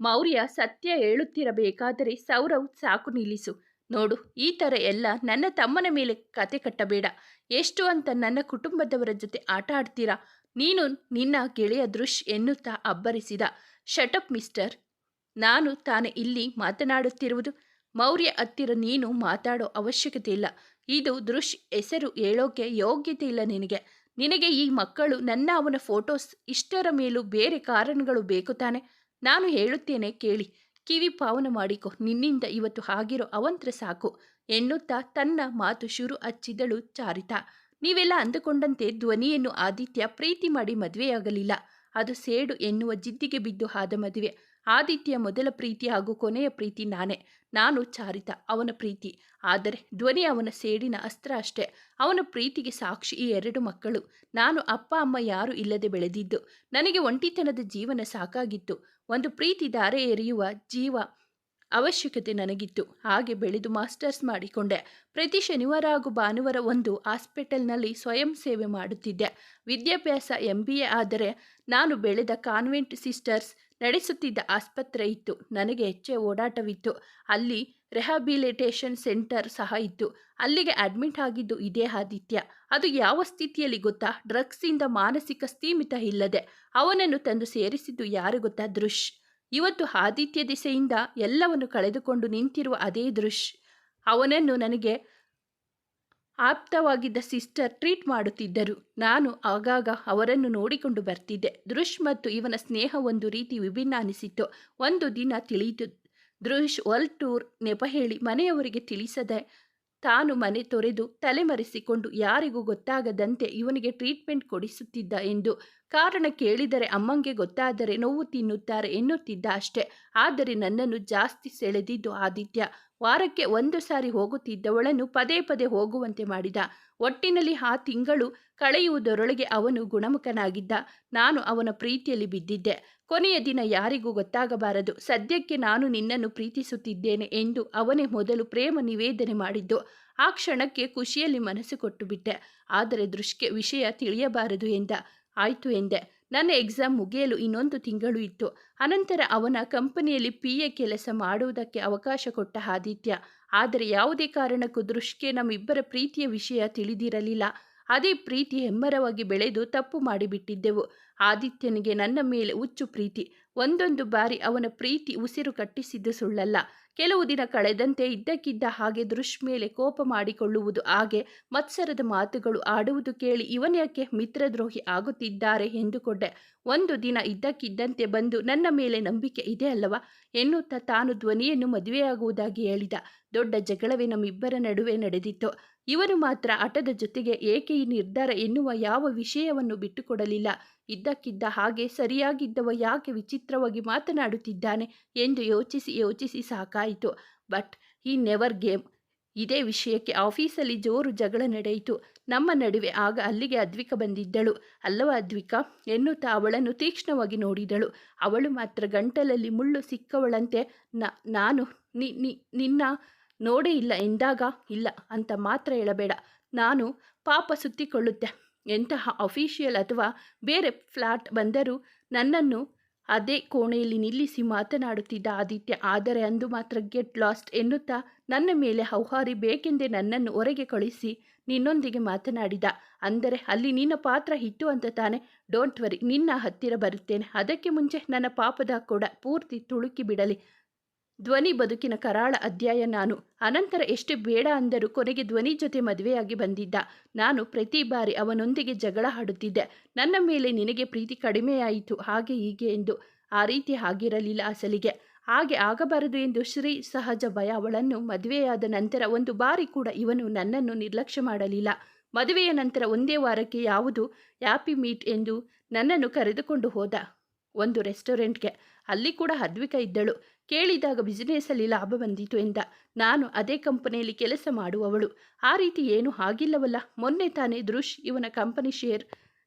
ಮೌರ್ಯ ಸತ್ಯ ಹೇಳುತ್ತಿರಬೇಕಾದರೆ ಸೌರವ್ ಸಾಕು ನಿಲ್ಲಿಸು. ನೋಡು, ಈ ಥರ ಎಲ್ಲ ನನ್ನ ತಮ್ಮನ ಮೇಲೆ ಕತೆ ಕಟ್ಟಬೇಡ. ಎಷ್ಟು ಅಂತ ನನ್ನ ಕುಟುಂಬದವರ ಜೊತೆ ಆಟ ಆಡ್ತೀರಾ? ನೀನು ನಿನ್ನ ಗೆಳೆಯ ದೃಶ್ ಎನ್ನುತ್ತಾ ಅಬ್ಬರಿಸಿದ. ಶಟಪ್ ಮಿಸ್ಟರ್ ನಾನು ತಾನು ಇಲ್ಲಿ ಮಾತನಾಡುತ್ತಿರುವುದು. ಮೌರ್ಯ ಹತ್ತಿರ ನೀನು ಮಾತಾಡೋ ಅವಶ್ಯಕತೆ ಇಲ್ಲ. ಇದು ದೃಶ್ ಹೆಸರು ಹೇಳೋಕೆ ಯೋಗ್ಯತೆ ಇಲ್ಲ ನಿನಗೆ. ನಿನಗೆ ಈ ಮಕ್ಕಳು ನನ್ನ ಅವನ ಫೋಟೋಸ್ ಇಷ್ಟರ ಮೇಲೂ ಬೇರೆ ಕಾರಣಗಳು ಬೇಕು ತಾನೆ. ನಾನು ಹೇಳುತ್ತೇನೆ ಕೇಳಿ. ಕಿವಿ ಪಾವನ ಮಾಡಿಕೊ. ನಿನ್ನಿಂದ ಇವತ್ತು ಆಗಿರೋ ಅವಂತ್ರ ಸಾಕು. ಎನ್ನುತ್ತಾ ತನ್ನ ಮಾತು ಶುರು ಹಚ್ಚಿದಳು ಚಾರಿತ. ನೀವೆಲ್ಲ ಅಂದುಕೊಂಡಂತೆ ಧ್ವನಿಯನ್ನು ಆದಿತ್ಯ ಪ್ರೀತಿ ಮಾಡಿ ಮದುವೆಯಾಗಲಿಲ್ಲ. ಅದು ಸೇಡು ಎನ್ನುವ ಜಿದ್ದಿಗೆ ಬಿದ್ದು ಆದ ಮದುವೆ. ಆದಿತ್ಯ ಮೊದಲ ಪ್ರೀತಿ ಹಾಗೂ ಕೊನೆಯ ಪ್ರೀತಿ ನಾನೇ. ನಾನು ಚಾರಿತ, ಅವನ ಪ್ರೀತಿ. ಆದರೆ ಧ್ವನಿ ಅವನ ಸೇಡಿನ ಅಸ್ತ್ರ ಅಷ್ಟೇ. ಅವನ ಪ್ರೀತಿಗೆ ಸಾಕ್ಷಿ ಈ ಎರಡು ಮಕ್ಕಳು. ನಾನು ಅಪ್ಪ, ಅಮ್ಮ ಯಾರು ಇಲ್ಲದೆ ಬೆಳೆದಿದ್ದು. ನನಗೆ ಒಂಟಿತನದ ಜೀವನ ಸಾಕಾಗಿತ್ತು. ಒಂದು ಪ್ರೀತಿ ಧಾರೆ ಎರೆಯುವ ಜೀವ ಅವಶ್ಯಕತೆ ನನಗಿತ್ತು. ಹಾಗೆ ಬೆಳೆದು ಮಾಸ್ಟರ್ಸ್ ಮಾಡಿಕೊಂಡೆ. ಪ್ರತಿ ಶನಿವಾರ ಹಾಗೂ ಭಾನುವಾರ ಒಂದು ಹಾಸ್ಪಿಟಲ್ನಲ್ಲಿ ಸ್ವಯಂ ಸೇವೆ ಮಾಡುತ್ತಿದ್ದೆ. ವಿದ್ಯಾಭ್ಯಾಸ ಎಂ ಬಿ ಎ ಆದರೆ ನಾನು ಬೆಳೆದ ಕಾನ್ವೆಂಟ್ ಸಿಸ್ಟರ್ಸ್ ನಡೆಸುತ್ತಿದ್ದ ಆಸ್ಪತ್ರೆ ಇತ್ತು. ನನಗೆ ಹೆಚ್ಚೆ ಓಡಾಟವಿತ್ತು. ಅಲ್ಲಿ ರೆಹಾಬಿಲಿಟೇಷನ್ ಸೆಂಟರ್ ಸಹ ಇತ್ತು. ಅಲ್ಲಿಗೆ ಅಡ್ಮಿಟ್ ಆಗಿದ್ದು ಇದೇ ಆದಿತ್ಯ. ಅದು ಯಾವ ಸ್ಥಿತಿಯಲ್ಲಿ ಗೊತ್ತಾ? ಡ್ರಗ್ಸಿಂದ ಮಾನಸಿಕ ಸ್ಥೀಮಿತ ಇಲ್ಲದೆ ಅವನನ್ನು ತಂದು ಸೇರಿಸಿದ್ದು ಯಾರು ಗೊತ್ತಾ? ದೃಶ್ ಇವತ್ತು ಆದಿತ್ಯ ದಿಸೆಯಿಂದ ಎಲ್ಲವನ್ನು ಕಳೆದುಕೊಂಡು ನಿಂತಿರುವ ಅದೇ ದೃಶ್ ಅವನನ್ನು ನನಗೆ ಆಪ್ತವಾಗಿದ್ದ ಸಿಸ್ಟರ್ ಟ್ರೀಟ್ ಮಾಡುತ್ತಿದ್ದರು. ನಾನು ಆಗಾಗ ಅವರನ್ನು ನೋಡಿಕೊಂಡು ಬರ್ತಿದ್ದೆ. ದೃಶ್ ಮತ್ತು ಇವನ ಸ್ನೇಹ ಒಂದು ರೀತಿ ವಿಭಿನ್ನ ಅನಿಸಿತ್ತು ಒಂದು ದಿನ ತಿಳಿಯಿತು ದೃಶ್ ವರ್ಲ್ಡ್ ಟೂರ್ ನೆಪ ಹೇಳಿ ಮನೆಯವರಿಗೆ ತಿಳಿಸದೆ ತಾನು ಮನೆ ತೊರೆದು ತಲೆಮರೆಸಿಕೊಂಡು ಯಾರಿಗೂ ಗೊತ್ತಾಗದಂತೆ ಇವನಿಗೆ ಟ್ರೀಟ್ಮೆಂಟ್ ಕೊಡಿಸುತ್ತಿದ್ದ ಎಂದು ಕಾರಣ ಕೇಳಿದರೆ ಅಮ್ಮಂಗೆ ಗೊತ್ತಾದರೆ ನೋವು ತಿನ್ನುತ್ತಾರೆ ಎನ್ನುತ್ತಿದ್ದ ಅಷ್ಟೆ. ಆದರೆ ನನ್ನನ್ನು ಜಾಸ್ತಿ ಸೆಳೆದಿದ್ದು ಆದಿತ್ಯ. ವಾರಕ್ಕೆ ಒಂದು ಸಾರಿ ಹೋಗುತ್ತಿದ್ದವಳನ್ನು ಪದೇ ಪದೇ ಹೋಗುವಂತೆ ಮಾಡಿದ. ಒಟ್ಟಿನಲ್ಲಿ ಆ ತಿಂಗಳು ಕಳೆಯುವುದರೊಳಗೆ ಅವನು ಗುಣಮುಖನಾಗಿದ್ದ. ನಾನು ಅವನ ಪ್ರೀತಿಯಲ್ಲಿ ಬಿದ್ದಿದ್ದೆ. ಕೊನೆಯ ದಿನ ಯಾರಿಗೂ ಗೊತ್ತಾಗಬಾರದು. ಸದ್ಯಕ್ಕೆ ನಾನು ನಿನ್ನನ್ನು ಪ್ರೀತಿಸುತ್ತಿದ್ದೇನೆ ಎಂದು ಅವನೇ ಮೊದಲು ಪ್ರೇಮ ನಿವೇದನೆ ಮಾಡಿದ್ದು. ಆ ಕ್ಷಣಕ್ಕೆ ಖುಷಿಯಲ್ಲಿ ಮನಸ್ಸು ಕೊಟ್ಟು ಬಿಟ್ಟೆ ಆದರೆ ದೃಷ್ಟಿಗೆ ವಿಷಯ ತಿಳಿಯಬಾರದು ಎಂದ. ಆಯಿತು ಎಂದೆ. ನನ್ನ ಎಕ್ಸಾಮ್ ಮುಗಿಯಲು ಇನ್ನೊಂದು ತಿಂಗಳು ಇತ್ತು. ಅನಂತರ ಅವನ ಕಂಪನಿಯಲ್ಲಿ ಪಿ ಎ ಕೆಲಸ ಮಾಡುವುದಕ್ಕೆ ಅವಕಾಶ ಕೊಟ್ಟ ಆದಿತ್ಯ. ಆದರೆ ಯಾವುದೇ ಕಾರಣಕ್ಕೂ ದೃಷ್ಟಿಗೆ ನಮ್ಮಿಬ್ಬರ ಪ್ರೀತಿಯ ವಿಷಯ ತಿಳಿದಿರಲಿಲ್ಲ. ಅದೇ ಪ್ರೀತಿ ಹೆಮ್ಮರವಾಗಿ ಬೆಳೆದು ತಪ್ಪು ಮಾಡಿಬಿಟ್ಟಿದ್ದೆವು. ಆದಿತ್ಯನಿಗೆ ನನ್ನ ಮೇಲೆ ಹುಚ್ಚು ಪ್ರೀತಿ. ಒಂದೊಂದು ಬಾರಿ ಅವನ ಪ್ರೀತಿ ಉಸಿರು ಕಟ್ಟಿಸಿದ್ದು ಸುಳ್ಳಲ್ಲ. ಕೆಲವು ದಿನ ಕಳೆದಂತೆ ಇದ್ದಕ್ಕಿದ್ದ ಹಾಗೆ ದೃಶ್ ಮೇಲೆ ಕೋಪ ಮಾಡಿಕೊಳ್ಳುವುದು ಹಾಗೆ ಮತ್ಸರದ ಮಾತುಗಳು ಆಡುವುದು ಕೇಳಿ ಇವನ್ಯಾಕೆ ಮಿತ್ರದ್ರೋಹಿ ಆಗುತ್ತಿದ್ದಾರೆ ಎಂದುಕೊಂಡೆ. ಒಂದು ದಿನ ಇದ್ದಕ್ಕಿದ್ದಂತೆ ಬಂದು ನನ್ನ ಮೇಲೆ ನಂಬಿಕೆ ಇದೆ ಅಲ್ಲವಾ? ಎನ್ನುತ್ತಾ ತಾನು ಧ್ವನಿಯನ್ನು ಮದುವೆಯಾಗುವುದಾಗಿ ಹೇಳಿದ. ದೊಡ್ಡ ಜಗಳವೇ ನಮ್ಮಿಬ್ಬರ ನಡುವೆ ನಡೆದಿತ್ತು? ಇವನು ಮಾತ್ರ ಆಟದ ಜೊತೆಗೆ ಏಕೆ ಈ ನಿರ್ಧಾರ ಎನ್ನುವ ಯಾವ ವಿಷಯವನ್ನು ಬಿಟ್ಟುಕೊಡಲಿಲ್ಲ? ಇದ್ದಕ್ಕಿದ್ದ ಹಾಗೆ ಸರಿಯಾಗಿದ್ದವ ಯಾಕೆ ವಿಚಿತ್ರವಾಗಿ ಮಾತನಾಡುತ್ತಿದ್ದಾನೆ ಎಂದು ಯೋಚಿಸಿ ಯೋಚಿಸಿ ಸಾಕಾಯಿತು. ಬಟ್, ಈ ನೆವರ್ ಗೇಮ್ ಇದೇ ವಿಷಯಕ್ಕೆ ಆಫೀಸಲ್ಲಿ ಜೋರು ಜಗಳ ನಡೆಯಿತು. ನಮ್ಮ ನಡುವೆ ಆಗ ಅಲ್ಲಿಗೆ ಅದ್ವಿಕ ಬಂದಿದ್ದಳು. ಅಲ್ಲವ ಅದ್ವಿಕ? ಎನ್ನುತ್ತಾ ಅವಳನ್ನು ತೀಕ್ಷ್ಣವಾಗಿ ನೋಡಿದಳು. ಅವಳು ಮಾತ್ರ ಗಂಟಲಲ್ಲಿ ಮುಳ್ಳು ಸಿಕ್ಕವಳಂತೆ ನಾನು ನಿನ್ನ ನೋಡೇ ಇಲ್ಲ, ಎಂದಾಗ ಇಲ್ಲ ಅಂತ ಮಾತ್ರ ಹೇಳಬೇಡ. ನಾನು ಪಾಪ ಸುತ್ತಿಕೊಳ್ಳುತ್ತೆ. ಎಂತಹ ಅಫೀಷಿಯಲ್ ಅಥವಾ ಬೇರೆ ಫ್ಲಾಟ್ ಬಂದರೂ ನನ್ನನ್ನು ಅದೇ ಕೋಣೆಯಲ್ಲಿ ನಿಲ್ಲಿಸಿ ಮಾತನಾಡುತ್ತಿದ್ದ ಆದಿತ್ಯ, ಆದರೆ ಅಂದು ಮಾತ್ರ ಗೆಟ್ ಲಾಸ್ಟ್ ಎನ್ನುತ್ತಾ ನನ್ನ ಮೇಲೆ ಹೌಹಾರಿ ಬೇಕೆಂದೇ ನನ್ನನ್ನು ಹೊರಗೆ ಕಳಿಸಿ ನಿನ್ನೊಂದಿಗೆ ಮಾತನಾಡಿದ. ಅಂದರೆ ಅಲ್ಲಿ ನಿನ್ನ ಪಾತ್ರ ಹಿಟ್ಟು ಅಂತ ತಾನೆ. ಡೋಂಟ್ ವರಿ ನಿನ್ನ ಹತ್ತಿರ ಬರುತ್ತೇನೆ. ಅದಕ್ಕೆ ಮುಂಚೆ ನನ್ನ ಪಾಪದ ಕೂಡ ಪೂರ್ತಿ ತುಳುಕಿ ಬಿಡಲಿ. ಧ್ವನಿ ಬದುಕಿನ ಕರಾಳ ಅಧ್ಯಾಯ ನಾನು. ಅನಂತರ ಎಷ್ಟು ಬೇಡ ಅಂದರೂ ಕೊನೆಗೆ ಧ್ವನಿ ಜೊತೆ ಮದುವೆಯಾಗಿ ಬಂದಿದ್ದ. ನಾನು ಪ್ರತಿ ಬಾರಿ ಅವನೊಂದಿಗೆ ಜಗಳ ಹಾಡುತ್ತಿದ್ದೆ ನನ್ನ ಮೇಲೆ ನಿನಗೆ ಪ್ರೀತಿ ಕಡಿಮೆಯಾಯಿತು. ಹಾಗೆ ಹೀಗೆ ಎಂದು. ಆ ರೀತಿ ಆಗಿರಲಿಲ್ಲ ಅಸಲಿಗೆ. ಹಾಗೆ ಆಗಬಾರದು ಎಂದು ಶ್ರೀ ಸಹಜ ಭಯ ಅವಳನ್ನು ಮದುವೆಯಾದ ನಂತರ ಒಂದು ಬಾರಿ ಕೂಡ ಇವನು ನನ್ನನ್ನು ನಿರ್ಲಕ್ಷ್ಯ ಮಾಡಲಿಲ್ಲ. ಮದುವೆಯ ನಂತರ ಒಂದೇ ವಾರಕ್ಕೆ ಯಾವುದು? ಹ್ಯಾಪಿ ಮೀಟ್ ಎಂದು ನನ್ನನ್ನು ಕರೆದುಕೊಂಡು ಹೋದ ಒಂದು ರೆಸ್ಟೋರೆಂಟ್ಗೆ. ಅಲ್ಲಿ ಕೂಡ ಹದ್ವಿಕ ಇದ್ದಳು. ಕೇಳಿದಾಗ ಬಿಸಿನೆಸ್ಸಲ್ಲಿ ಲಾಭ ಬಂದಿತು ಎಂದ. ನಾನು ಅದೇ ಕಂಪನಿಯಲ್ಲಿ ಕೆಲಸ ಮಾಡುವವಳು. ಆ ರೀತಿ ಏನು ಆಗಿಲ್ಲವಲ್ಲ. ಮೊನ್ನೆ ತಾನೇ ದೃಶ್ ಇವನ ಕಂಪನಿ ಶೇರ್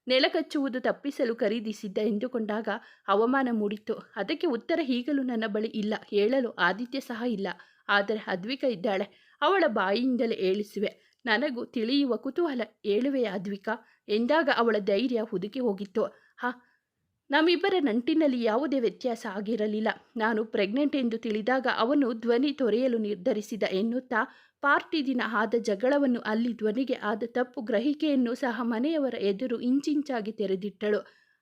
ನೆಲಕಚ್ಚುವುದು ತಪ್ಪಿಸಲು ಖರೀದಿಸಿದ್ದ ಎಂದುಕೊಂಡಾಗ ಅವಮಾನ ಮೂಡಿತ್ತು. ಅದಕ್ಕೆ ಉತ್ತರ ಈಗಲೂ ನನ್ನ ಬಳಿ ಇಲ್ಲ. ಹೇಳಲು ಆದಿತ್ಯ ಸಹ ಇಲ್ಲ. ಆದರೆ ಅದ್ವಿಕ ಇದ್ದಾಳೆ. ಅವಳ ಬಾಯಿಯಿಂದಲೇ ಏಳಿಸುವೆ. ನನಗೂ ತಿಳಿಯುವ ಕುತೂಹಲ. ಏಳುವೆಯ ಅದ್ವಿಕ? ಎಂದಾಗ ಅವಳ ಧೈರ್ಯ ಹುದುಕಿ ಹೋಗಿತ್ತು. ಹಾ ನಮ್ಮಿಬ್ಬರ ನಂಟಿನಲ್ಲಿ ಯಾವುದೇ ವ್ಯತ್ಯಾಸ ಆಗಿರಲಿಲ್ಲ. ನಾನು ಪ್ರೆಗ್ನೆಂಟ್ ಎಂದು ತಿಳಿದಾಗ ಅವನು ಧ್ವನಿ ತೊರೆಯಲು ನಿರ್ಧರಿಸಿದ ಎನ್ನುತ್ತಾ ಪಾರ್ಟಿ ದಿನ ಆದ ಜಗಳವನ್ನು ಅಲ್ಲಿ ಧ್ವನಿಗೆ ಆದ ತಪ್ಪು ಗ್ರಹಿಕೆಯನ್ನು ಸಹ ಮನೆಯವರ ಎದುರು ಇಂಚಿಂಚಾಗಿ ತೆರೆದಿಟ್ಟಳು.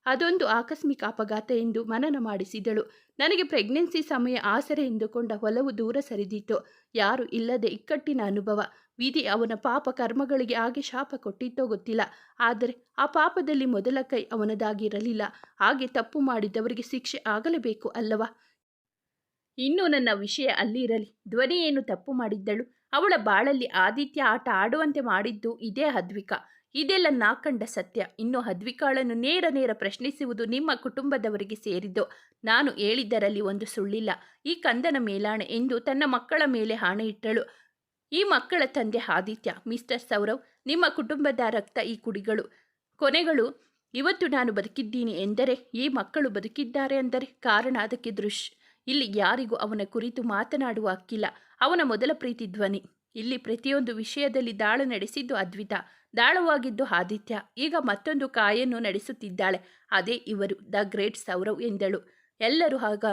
ಅದೊಂದು ಆಕಸ್ಮಿಕ ಅಪಘಾತ ಎಂದು ಮನನ ಮಾಡಿಸಿದಳು. ನನಗೆ ಪ್ರೆಗ್ನೆನ್ಸಿ ಸಮಯ ಆಸರೆ ಎಂದುಕೊಂಡ ಹೊಲವು ದೂರ ಸರಿದಿತ್ತು. ಯಾರು ಇಲ್ಲದೆ ಇಕ್ಕಟ್ಟಿನ ಅನುಭವ. ವಿಧಿ ಅವನ ಪಾಪ ಕರ್ಮಗಳಿಗೆ ಹಾಗೆ ಶಾಪ ಕೊಟ್ಟಿತ್ತೋ ಗೊತ್ತಿಲ್ಲ. ಆದರೆ ಆ ಪಾಪದಲ್ಲಿ ಮೊದಲ ಕೈ ಅವನದಾಗಿರಲಿಲ್ಲ. ಹಾಗೆ ತಪ್ಪು ಮಾಡಿದವರಿಗೆ ಶಿಕ್ಷೆ ಆಗಲೇಬೇಕು ಅಲ್ಲವಾ? ಇನ್ನು ನನ್ನ ವಿಷಯ ಅಲ್ಲಿರಲಿ ಧ್ವನಿ ಏನು ತಪ್ಪು ಮಾಡಿದ್ದಳು. ಅವಳ ಬಾಳಲ್ಲಿ ಆದಿತ್ಯ ಆಟ ಆಡುವಂತೆ ಮಾಡಿದ್ದು ಇದೇ ಹದ್ವಿಕ ಇದೆಲ್ಲ ನಾಕಂಡ ಸತ್ಯ. ಇನ್ನು ಹದ್ವಿಕಾಳನ್ನು ನೇರ ನೇರ ಪ್ರಶ್ನಿಸುವುದು ನಿಮ್ಮ ಕುಟುಂಬದವರಿಗೆ ಸೇರಿದ್ದು. ನಾನು ಹೇಳಿದ್ದರಲ್ಲಿ ಒಂದು ಸುಳ್ಳಿಲ್ಲ. ಈ ಕಂದನ ಮೇಲಾಣೆ ಎಂದು ತನ್ನ ಮಕ್ಕಳ ಮೇಲೆ ಹಾಣೆ ಇಟ್ಟಳು. ಈ ಮಕ್ಕಳ ತಂದೆ ಆದಿತ್ಯ, ಮಿಸ್ಟರ್ ಸೌರವ್, ನಿಮ್ಮ ಕುಟುಂಬದ ರಕ್ತ ಈ ಕುಡಿಗಳು. ಕೊನೆಗಳು, ಇವತ್ತು ನಾನು ಬದುಕಿದ್ದೀನಿ ಎಂದರೆ, ಈ ಮಕ್ಕಳು ಬದುಕಿದ್ದಾರೆ ಅಂದರೆ ಕಾರಣ ಅದಕ್ಕೆ ದೃಶ್. ಇಲ್ಲಿ ಯಾರಿಗೂ ಅವನ ಕುರಿತು ಮಾತನಾಡುವ ಹಕ್ಕಿಲ್ಲ. ಅವನ ಮೊದಲ ಪ್ರೀತಿ ಧ್ವನಿ. ಇಲ್ಲಿ ಪ್ರತಿಯೊಂದು ವಿಷಯದಲ್ಲಿ ದಾಳು ನಡೆಸಿದ್ದು ಅದ್ವಿತ. ದಾಳವಾಗಿದ್ದು ಆದಿತ್ಯ ಈಗ ಮತ್ತೊಂದು ಕಾಯನ್ನು ನಡೆಸುತ್ತಿದ್ದಾಳೆ. ಅದೇ ಇವರು, ದ ಗ್ರೇಟ್ ಸೌರವ್ ಎಂದಳು. ಎಲ್ಲರೂ ಆಗ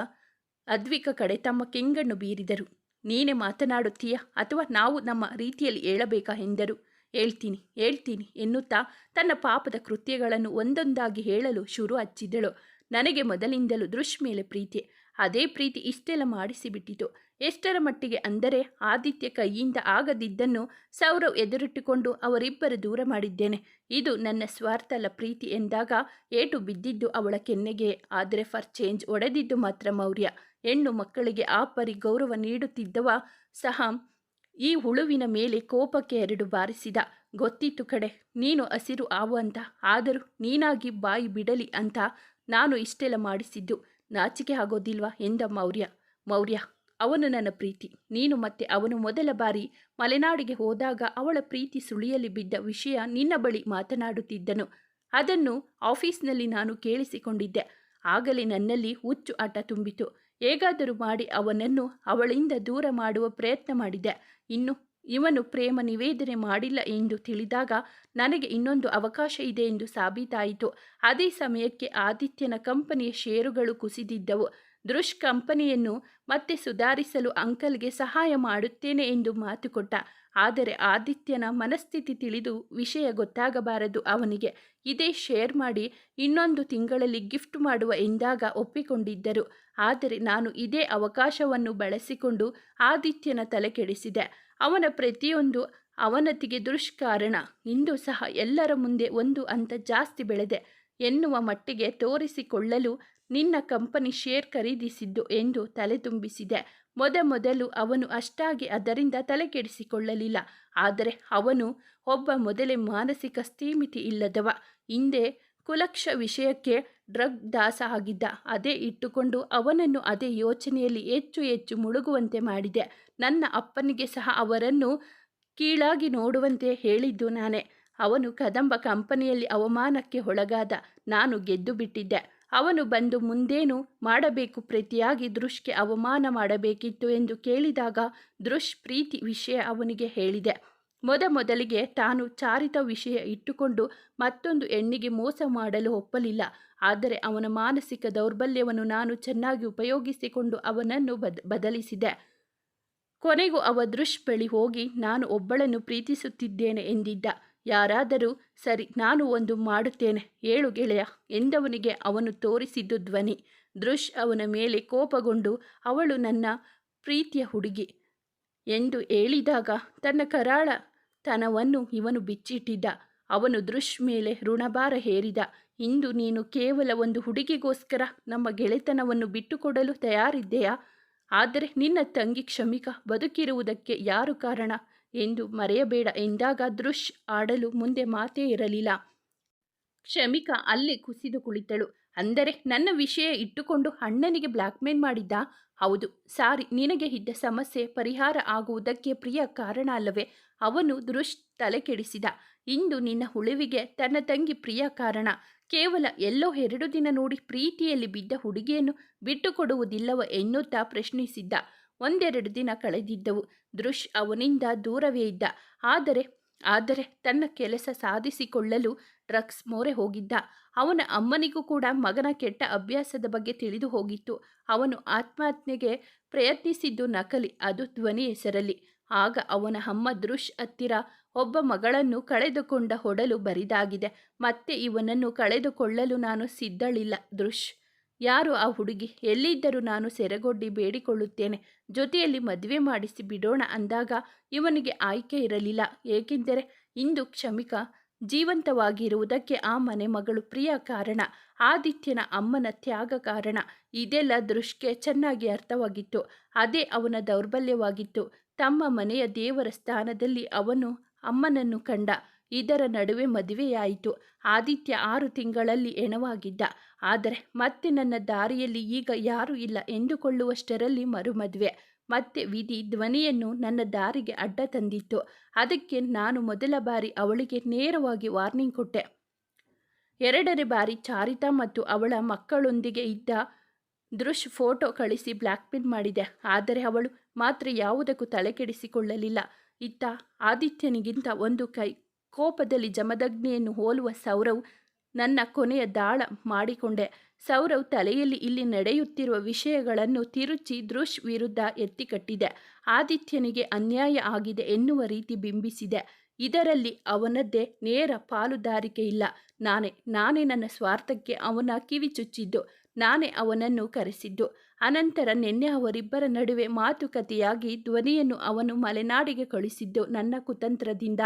ಅದ್ವಿಕ ಕಡೆ ತಮ್ಮ ಕೆಂಗಣ್ಣು ಬೀರಿದರು. ನೀನೇ ಮಾತನಾಡುತ್ತೀಯಾ ಅಥವಾ ನಾವು ನಮ್ಮ ರೀತಿಯಲ್ಲಿ ಹೇಳಬೇಕಾ ಎಂದರು. ಹೇಳ್ತೀನಿ ಹೇಳ್ತೀನಿ ಎನ್ನುತ್ತಾ ತನ್ನ ಪಾಪದ ಕೃತ್ಯಗಳನ್ನು ಒಂದೊಂದಾಗಿ ಹೇಳಲು ಶುರು ಹಚ್ಚಿದಳು. ನನಗೆ ಮೊದಲಿಂದಲೂ ದೃಶ್ ಮೇಲೆ ಪ್ರೀತಿ. ಅದೇ ಪ್ರೀತಿ ಇಷ್ಟೆಲ್ಲ ಮಾಡಿಸಿಬಿಟ್ಟಿತು. ಎಷ್ಟರ ಮಟ್ಟಿಗೆ ಅಂದರೆ ಆದಿತ್ಯ ಕೈಯಿಂದ ಆಗದಿದ್ದನ್ನು ಸೌರವ್ ಎದುರಿಟ್ಟುಕೊಂಡು ಅವರಿಬ್ಬರು ದೂರ ಮಾಡಿದ್ದೇನೆ. ಇದು ನನ್ನ ಸ್ವಾರ್ಥಲ ಪ್ರೀತಿ ಎಂದಾಗ ಏಟು ಬಿದ್ದಿದ್ದು ಅವಳ ಕೆನ್ನೆಗೆ. ಆದರೆ ಫರ್ ಚೇಂಜ್ ಒಡೆದಿದ್ದು ಮಾತ್ರ ಮೌರ್ಯ. ಹೆಣ್ಣು ಮಕ್ಕಳಿಗೆ ಆ ಪರಿ ಗೌರವ ನೀಡುತ್ತಿದ್ದವ ಸಹ ಈ ಹುಳುವಿನ ಮೇಲೆ ಕೋಪಕ್ಕೆ ಎರಡು ಬಾರಿಸಿದ. ಗೊತ್ತಿತ್ತು ಕಡೆ, ನೀನು ಹಸಿರು ಆವು ಅಂತ. ಆದರೂ ನೀನಾಗಿ ಬಾಯಿ ಬಿಡಲಿ ಅಂತ ನಾನು ಇಷ್ಟೆಲ್ಲ ಮಾಡಿಸಿದ್ದು. ನಾಚಿಕೆ ಆಗೋದಿಲ್ವಾ ಎಂದ ಮೌರ್ಯ. ಮೌರ್ಯ ಅವನು ನನ್ನ ಪ್ರೀತಿ. ನೀನು ಮತ್ತೆ ಅವನು ಮೊದಲ ಬಾರಿ ಮಲೆನಾಡಿಗೆ ಹೋದಾಗ ಅವಳ ಪ್ರೀತಿ ಸುಳಿಯಲ್ಲಿ ಬಿದ್ದ ವಿಷಯ ನಿನ್ನ ಬಳಿ ಮಾತನಾಡುತ್ತಿದ್ದನು. ಅದನ್ನು ಆಫೀಸ್ನಲ್ಲಿ ನಾನು ಕೇಳಿಸಿಕೊಂಡಿದ್ದೆ. ಆಗಲೇ ನನ್ನಲ್ಲಿ ಹುಚ್ಚು ಆಟ ತುಂಬಿತು. ಹೇಗಾದರೂ ಮಾಡಿ ಅವನನ್ನು ಅವಳಿಂದ ದೂರ ಮಾಡುವ ಪ್ರಯತ್ನ ಮಾಡಿದೆ. ಇನ್ನು ಇವನು ಪ್ರೇಮ ನಿವೇದನೆ ಮಾಡಿಲ್ಲ ಎಂದು ತಿಳಿದಾಗ ನನಗೆ ಇನ್ನೊಂದು ಅವಕಾಶ ಇದೆ ಎಂದು ಸಾಬೀತಾಯಿತು. ಅದೇ ಸಮಯಕ್ಕೆ ಆದಿತ್ಯನ ಕಂಪನಿಯ ಷೇರುಗಳು ಕುಸಿದಿದ್ದವು. ದೃಶ್ ಕಂಪನಿಯನ್ನು ಮತ್ತೆ ಸುಧಾರಿಸಲು ಅಂಕಲ್ಗೆ ಸಹಾಯ ಮಾಡುತ್ತೇನೆ ಎಂದು ಮಾತು ಕೊಟ್ಟ ಆದರೆ ಆದಿತ್ಯನ ಮನಸ್ಥಿತಿ ತಿಳಿದು ವಿಷಯ ಗೊತ್ತಾಗಬಾರದು ಅವನಿಗೆ. ಇದೇ ಶೇರ್ ಮಾಡಿ ಇನ್ನೊಂದು ತಿಂಗಳಲ್ಲಿ ಗಿಫ್ಟ್ ಮಾಡುವ ಎಂದಾಗ ಒಪ್ಪಿಕೊಂಡಿದ್ದರು. ಆದರೆ ನಾನು ಇದೇ ಅವಕಾಶವನ್ನು ಬಳಸಿಕೊಂಡು ಆದಿತ್ಯನ ತಲೆ ಕೆಡಿಸಿದೆ. ಅವನ ಪ್ರತಿಯೊಂದು ಅವನತಿಗೆ ದುಷ್ಕಾರಣ. ಇಂದು ಸಹ ಎಲ್ಲರ ಮುಂದೆ ಒಂದು ಅಂತ ಜಾಸ್ತಿ ಬೆಳೆದೆ ಎನ್ನುವ ಮಟ್ಟಿಗೆ ತೋರಿಸಿಕೊಳ್ಳಲು ನಿನ್ನ ಕಂಪನಿ ಶೇರ್ ಖರೀದಿಸಿದ್ದು ಎಂದು ತಲೆತುಂಬಿಸಿದೆ ಮೊದಮೊದಲು ಅವನು ಅಷ್ಟಾಗಿ ಅದರಿಂದ ತಲೆ ಕೆಡಿಸಿಕೊಳ್ಳಲಿಲ್ಲ ಆದರೆ ಅವನು ಒಬ್ಬ ಮೊದಲೇ ಮಾನಸಿಕ ಸ್ಥೀಮಿತಿ ಇಲ್ಲದವ. ಹಿಂದೆ ಕುಲಕ್ಷ ವಿಷಯಕ್ಕೆ ಡ್ರಗ್ ದಾಸ ಆಗಿದ್ದ ಅದೇ ಇಟ್ಟುಕೊಂಡು ಅವನನ್ನು ಅದೇ ಯೋಚನೆಯಲ್ಲಿ ಹೆಚ್ಚು ಹೆಚ್ಚು ಮುಳುಗುವಂತೆ ಮಾಡಿದೆ. ನನ್ನ ಅಪ್ಪನಿಗೆ ಸಹ ಅವರನ್ನು ಕೀಳಾಗಿ ನೋಡುವಂತೆ ಹೇಳಿದ್ದು ನಾನೇ. ಅವನು ಕದಂಬ ಕಂಪನಿಯಲ್ಲಿ ಅವಮಾನಕ್ಕೆ ಒಳಗಾದ. ನಾನು ಗೆದ್ದು ಬಿಟ್ಟಿದ್ದೆ ಅವನು ಬಂದು ಮುಂದೇನು ಮಾಡಬೇಕು ಪ್ರತಿಯಾಗಿ ದೃಶ್ಗೆ ಅವಮಾನ ಮಾಡಬೇಕಿತ್ತು ಎಂದು ಕೇಳಿದಾಗ ದೃಶ್ ಪ್ರೀತಿ ವಿಷಯ ಅವನಿಗೆ ಹೇಳಿದೆ. ಮೊದಮೊದಲಿಗೆ ತಾನು ಚಾರಿತ ವಿಷಯ ಇಟ್ಟುಕೊಂಡು ಮತ್ತೊಂದು ಹೆಣ್ಣಿಗೆ ಮೋಸ ಮಾಡಲು ಒಪ್ಪಲಿಲ್ಲ. ಆದರೆ ಅವನ ಮಾನಸಿಕ ದೌರ್ಬಲ್ಯವನ್ನು ನಾನು ಚೆನ್ನಾಗಿ ಉಪಯೋಗಿಸಿಕೊಂಡು ಅವನನ್ನು ಬದ್, ಬದಲಿಸಿದೆ. ಕೊನೆಗೂ ಅವ ದೃಶ್ ಬಳಿ ಹೋಗಿ, ನಾನು ಒಬ್ಬಳನ್ನು ಪ್ರೀತಿಸುತ್ತಿದ್ದೇನೆ ಎಂದಿದ್ದ. ಯಾರಾದರೂ, ಸರಿ, ನಾನು ಒಂದು ಮಾಡುತ್ತೇನೆ ಏಳು ಗೆಳೆಯ, ಎಂದವನಿಗೆ ಅವನು ತೋರಿಸಿದ್ದು ಧ್ವನಿ. ದೃಶ್ ಅವನ ಮೇಲೆ ಕೋಪಗೊಂಡು, ಅವಳು ನನ್ನ ಪ್ರೀತಿಯ ಹುಡುಗಿ, ಎಂದು ಹೇಳಿದಾಗ ತನ್ನ ಕರಾಳ ತನವನ್ನು ಇವನು ಬಿಚ್ಚಿಟ್ಟಿದ್ದ. ಅವನು ದೃಶ್ ಮೇಲೆ ಋಣಭಾರ ಹೇರಿದ. ಇಂದು ನೀನು ಕೇವಲ ಒಂದು ಹುಡುಗಿಗೋಸ್ಕರ ನಮ್ಮ ಗೆಳೆತನವನ್ನು ಬಿಟ್ಟುಕೊಡಲು ತಯಾರಿದ್ದೆಯಾ? ಆದರೆ ನಿನ್ನ ತಂಗಿ ಕ್ಷಮಿಕ, ಬದುಕಿರುವುದಕ್ಕೆ ಯಾರು ಕಾರಣ? ಎಂದು ಮರೆಯಬೇಡ ಎಂದಾಗ ದೃಶ್ ಆಡಲು ಮುಂದೆ ಮಾತೇ ಇರಲಿಲ್ಲ. ಕ್ಷಮಿಕ, ಅಲ್ಲೇ ಕುಸಿದು ಕುಳಿತಳು. ಅಂದರೆ ನನ್ನ ವಿಷಯ ಇಟ್ಟುಕೊಂಡು ಅಣ್ಣನಿಗೆ ಬ್ಲ್ಯಾಕ್ಮೇಲ್ ಮಾಡಿದ್ದ? ಹೌದು. ಸಾರಿ, ನಿನಗೆ ಇದ್ದ ಸಮಸ್ಯೆ ಪರಿಹಾರ ಆಗುವುದಕ್ಕೆ ಪ್ರಿಯ ಕಾರಣ ಅಲ್ಲವೇ? ಅವನು ದೃಶ್ ತಲೆ ಕೆಡಿಸಿದ ಇಂದು ನಿನ್ನ ಉಳಿವಿಗೆ ತನ್ನ ತಂಗಿ ಪ್ರಿಯ ಕಾರಣ. ಕೇವಲ ಎಲ್ಲೋ ಎರಡು ದಿನ ನೋಡಿ ಪ್ರೀತಿಯಲ್ಲಿ ಬಿದ್ದ ಹುಡುಗಿಯನ್ನು ಬಿಟ್ಟುಕೊಡುವುದಿಲ್ಲವ ಎನ್ನುತ್ತಾ ಪ್ರಶ್ನಿಸಿದ್ದ. ಒಂದೆರಡು ದಿನ ಕಳೆದಿದ್ದವು. ದೃಶ್ ಅವನಿಂದ ದೂರವೇ ಇದ್ದ. ಆದರೆ ಆದರೆ ತನ್ನ ಕೆಲಸ ಸಾಧಿಸಿಕೊಳ್ಳಲು ಡ್ರಗ್ಸ್ ಮೊರೆ ಹೋಗಿದ್ದ. ಅವನ ಅಮ್ಮನಿಗೂ ಕೂಡ ಮಗನ ಕೆಟ್ಟ ಅಭ್ಯಾಸದ ಬಗ್ಗೆ ತಿಳಿದು ಹೋಗಿತ್ತು. ಅವನು ಆತ್ಮಹತ್ಯೆಗೆ ಪ್ರಯತ್ನಿಸಿದ್ದು ನಕಲಿ, ಅದು ಧ್ವನಿ ಹೆಸರಲ್ಲಿ. ಆಗ ಅವನ ಅಮ್ಮ ದೃಶ್ ಹತ್ತಿರ ಒಬ್ಬ ಮಗಳನ್ನು ಕಳೆದುಕೊಂಡ ಹೊಡಲು ಬರಿದಾಗಿದೆ. ಮತ್ತೆ ಇವನನ್ನು ಕಳೆದುಕೊಳ್ಳಲು ನಾನು ಸಿದ್ಧಳಿಲ್ಲ ದೃಶ್ ಯಾರು ಆ ಹುಡುಗಿ? ಎಲ್ಲಿದ್ದರೂ ನಾನು ಸೆರೆಗೊಡ್ಡಿ ಬೇಡಿಕೊಳ್ಳುತ್ತೇನೆ. ಜೊತೆಯಲ್ಲಿ ಮದುವೆ ಮಾಡಿಸಿ ಬಿಡೋಣ ಅಂದಾಗ ಇವನಿಗೆ ಆಯ್ಕೆ ಇರಲಿಲ್ಲ. ಏಕೆಂದರೆ ಇಂದು ಕ್ಷಮಿಕ. ಜೀವಂತವಾಗಿರುವುದಕ್ಕೆ ಆ ಮನೆ ಮಗಳು ಪ್ರಿಯ ಕಾರಣ. ಆದಿತ್ಯನ ಅಮ್ಮನ ತ್ಯಾಗ ಕಾರಣ. ಇದೆಲ್ಲ ದೃಷ್ಟಿಗೆ ಚೆನ್ನಾಗಿ ಅರ್ಥವಾಗಿತ್ತು. ಅದೇ ಅವನ ದೌರ್ಬಲ್ಯವಾಗಿತ್ತು. ತಮ್ಮ ಮನೆಯ ದೇವರ ಸ್ಥಾನದಲ್ಲಿ ಅವನು ಅಮ್ಮನನ್ನು ಕಂಡ. ಇದರ ನಡುವೆ ಮದುವೆಯಾಯಿತು. ಆದಿತ್ಯ ಆರು ತಿಂಗಳಲ್ಲಿ ಎಣವಾಗಿದ್ದ ಆದರೆ ಮತ್ತೆ ನನ್ನ ದಾರಿಯಲ್ಲಿ ಈಗ ಯಾರೂ ಇಲ್ಲ ಎಂದುಕೊಳ್ಳುವಷ್ಟರಲ್ಲಿ ಮರುಮದುವೆ. ಮತ್ತೆ ವಿಧಿ ಧ್ವನಿಯನ್ನು ನನ್ನ ದಾರಿಗೆ ಅಡ್ಡ ತಂದಿತ್ತು. ಅದಕ್ಕೆ ನಾನು ಮೊದಲ ಬಾರಿ ಅವಳಿಗೆ ನೇರವಾಗಿ ವಾರ್ನಿಂಗ್ ಕೊಟ್ಟೆ. ಎರಡನೇ ಬಾರಿ ಚಾರಿತಾ ಮತ್ತು ಅವಳ ಮಕ್ಕಳೊಂದಿಗೆ ಇದ್ದ ದೃಶ್ ಫೋಟೋ ಕಳಿಸಿ ಬ್ಲ್ಯಾಕ್ಮೇಲ್ ಮಾಡಿದೆ. ಆದರೆ ಅವಳು ಮಾತ್ರ ಯಾವುದಕ್ಕೂ ತಲೆಕೆಡಿಸಿಕೊಳ್ಳಲಿಲ್ಲ. ಇತ್ತ ಆದಿತ್ಯನಿಗಿಂತ ಒಂದು ಕೈ ಕೋಪದಲ್ಲಿ ಜಮದಗ್ನಿಯನ್ನು ಹೋಲುವ ಸೌರವ್ ನನ್ನ ಕೊನೆಯ ದಾಳ ಮಾಡಿಕೊಂಡೆ. ಸೌರವ್ ತಲೆಯಲ್ಲಿ ಇಲ್ಲಿ ನಡೆಯುತ್ತಿರುವ ವಿಷಯಗಳನ್ನು ತಿರುಚಿ ದೃಶ್ ವಿರುದ್ಧ ಎತ್ತಿಕಟ್ಟಿದೆ ಆದಿತ್ಯನಿಗೆ ಅನ್ಯಾಯ ಆಗಿದೆ ಎನ್ನುವ ರೀತಿ ಬಿಂಬಿಸಿದೆ. ಇದರಲ್ಲಿ ಅವನದ್ದೇ ನೇರ ಪಾಲುದಾರಿಕೆ ಇಲ್ಲ. ನಾನೇ ನಾನೇ ನನ್ನ ಸ್ವಾರ್ಥಕ್ಕೆ ಅವನ ಕಿವಿ ಚುಚ್ಚಿದ್ದು. ನಾನೇ ಅವನನ್ನು ಕರೆಸಿದ್ದು. ಅನಂತರ ನಿನ್ನೆ ಅವರಿಬ್ಬರ ನಡುವೆ ಮಾತುಕತೆಯಾಗಿ ಧ್ವನಿಯನ್ನು ಅವನು ಮಲೆನಾಡಿಗೆ ಕಳುಹಿಸಿದ್ದು ನನ್ನ ಕುತಂತ್ರದಿಂದ.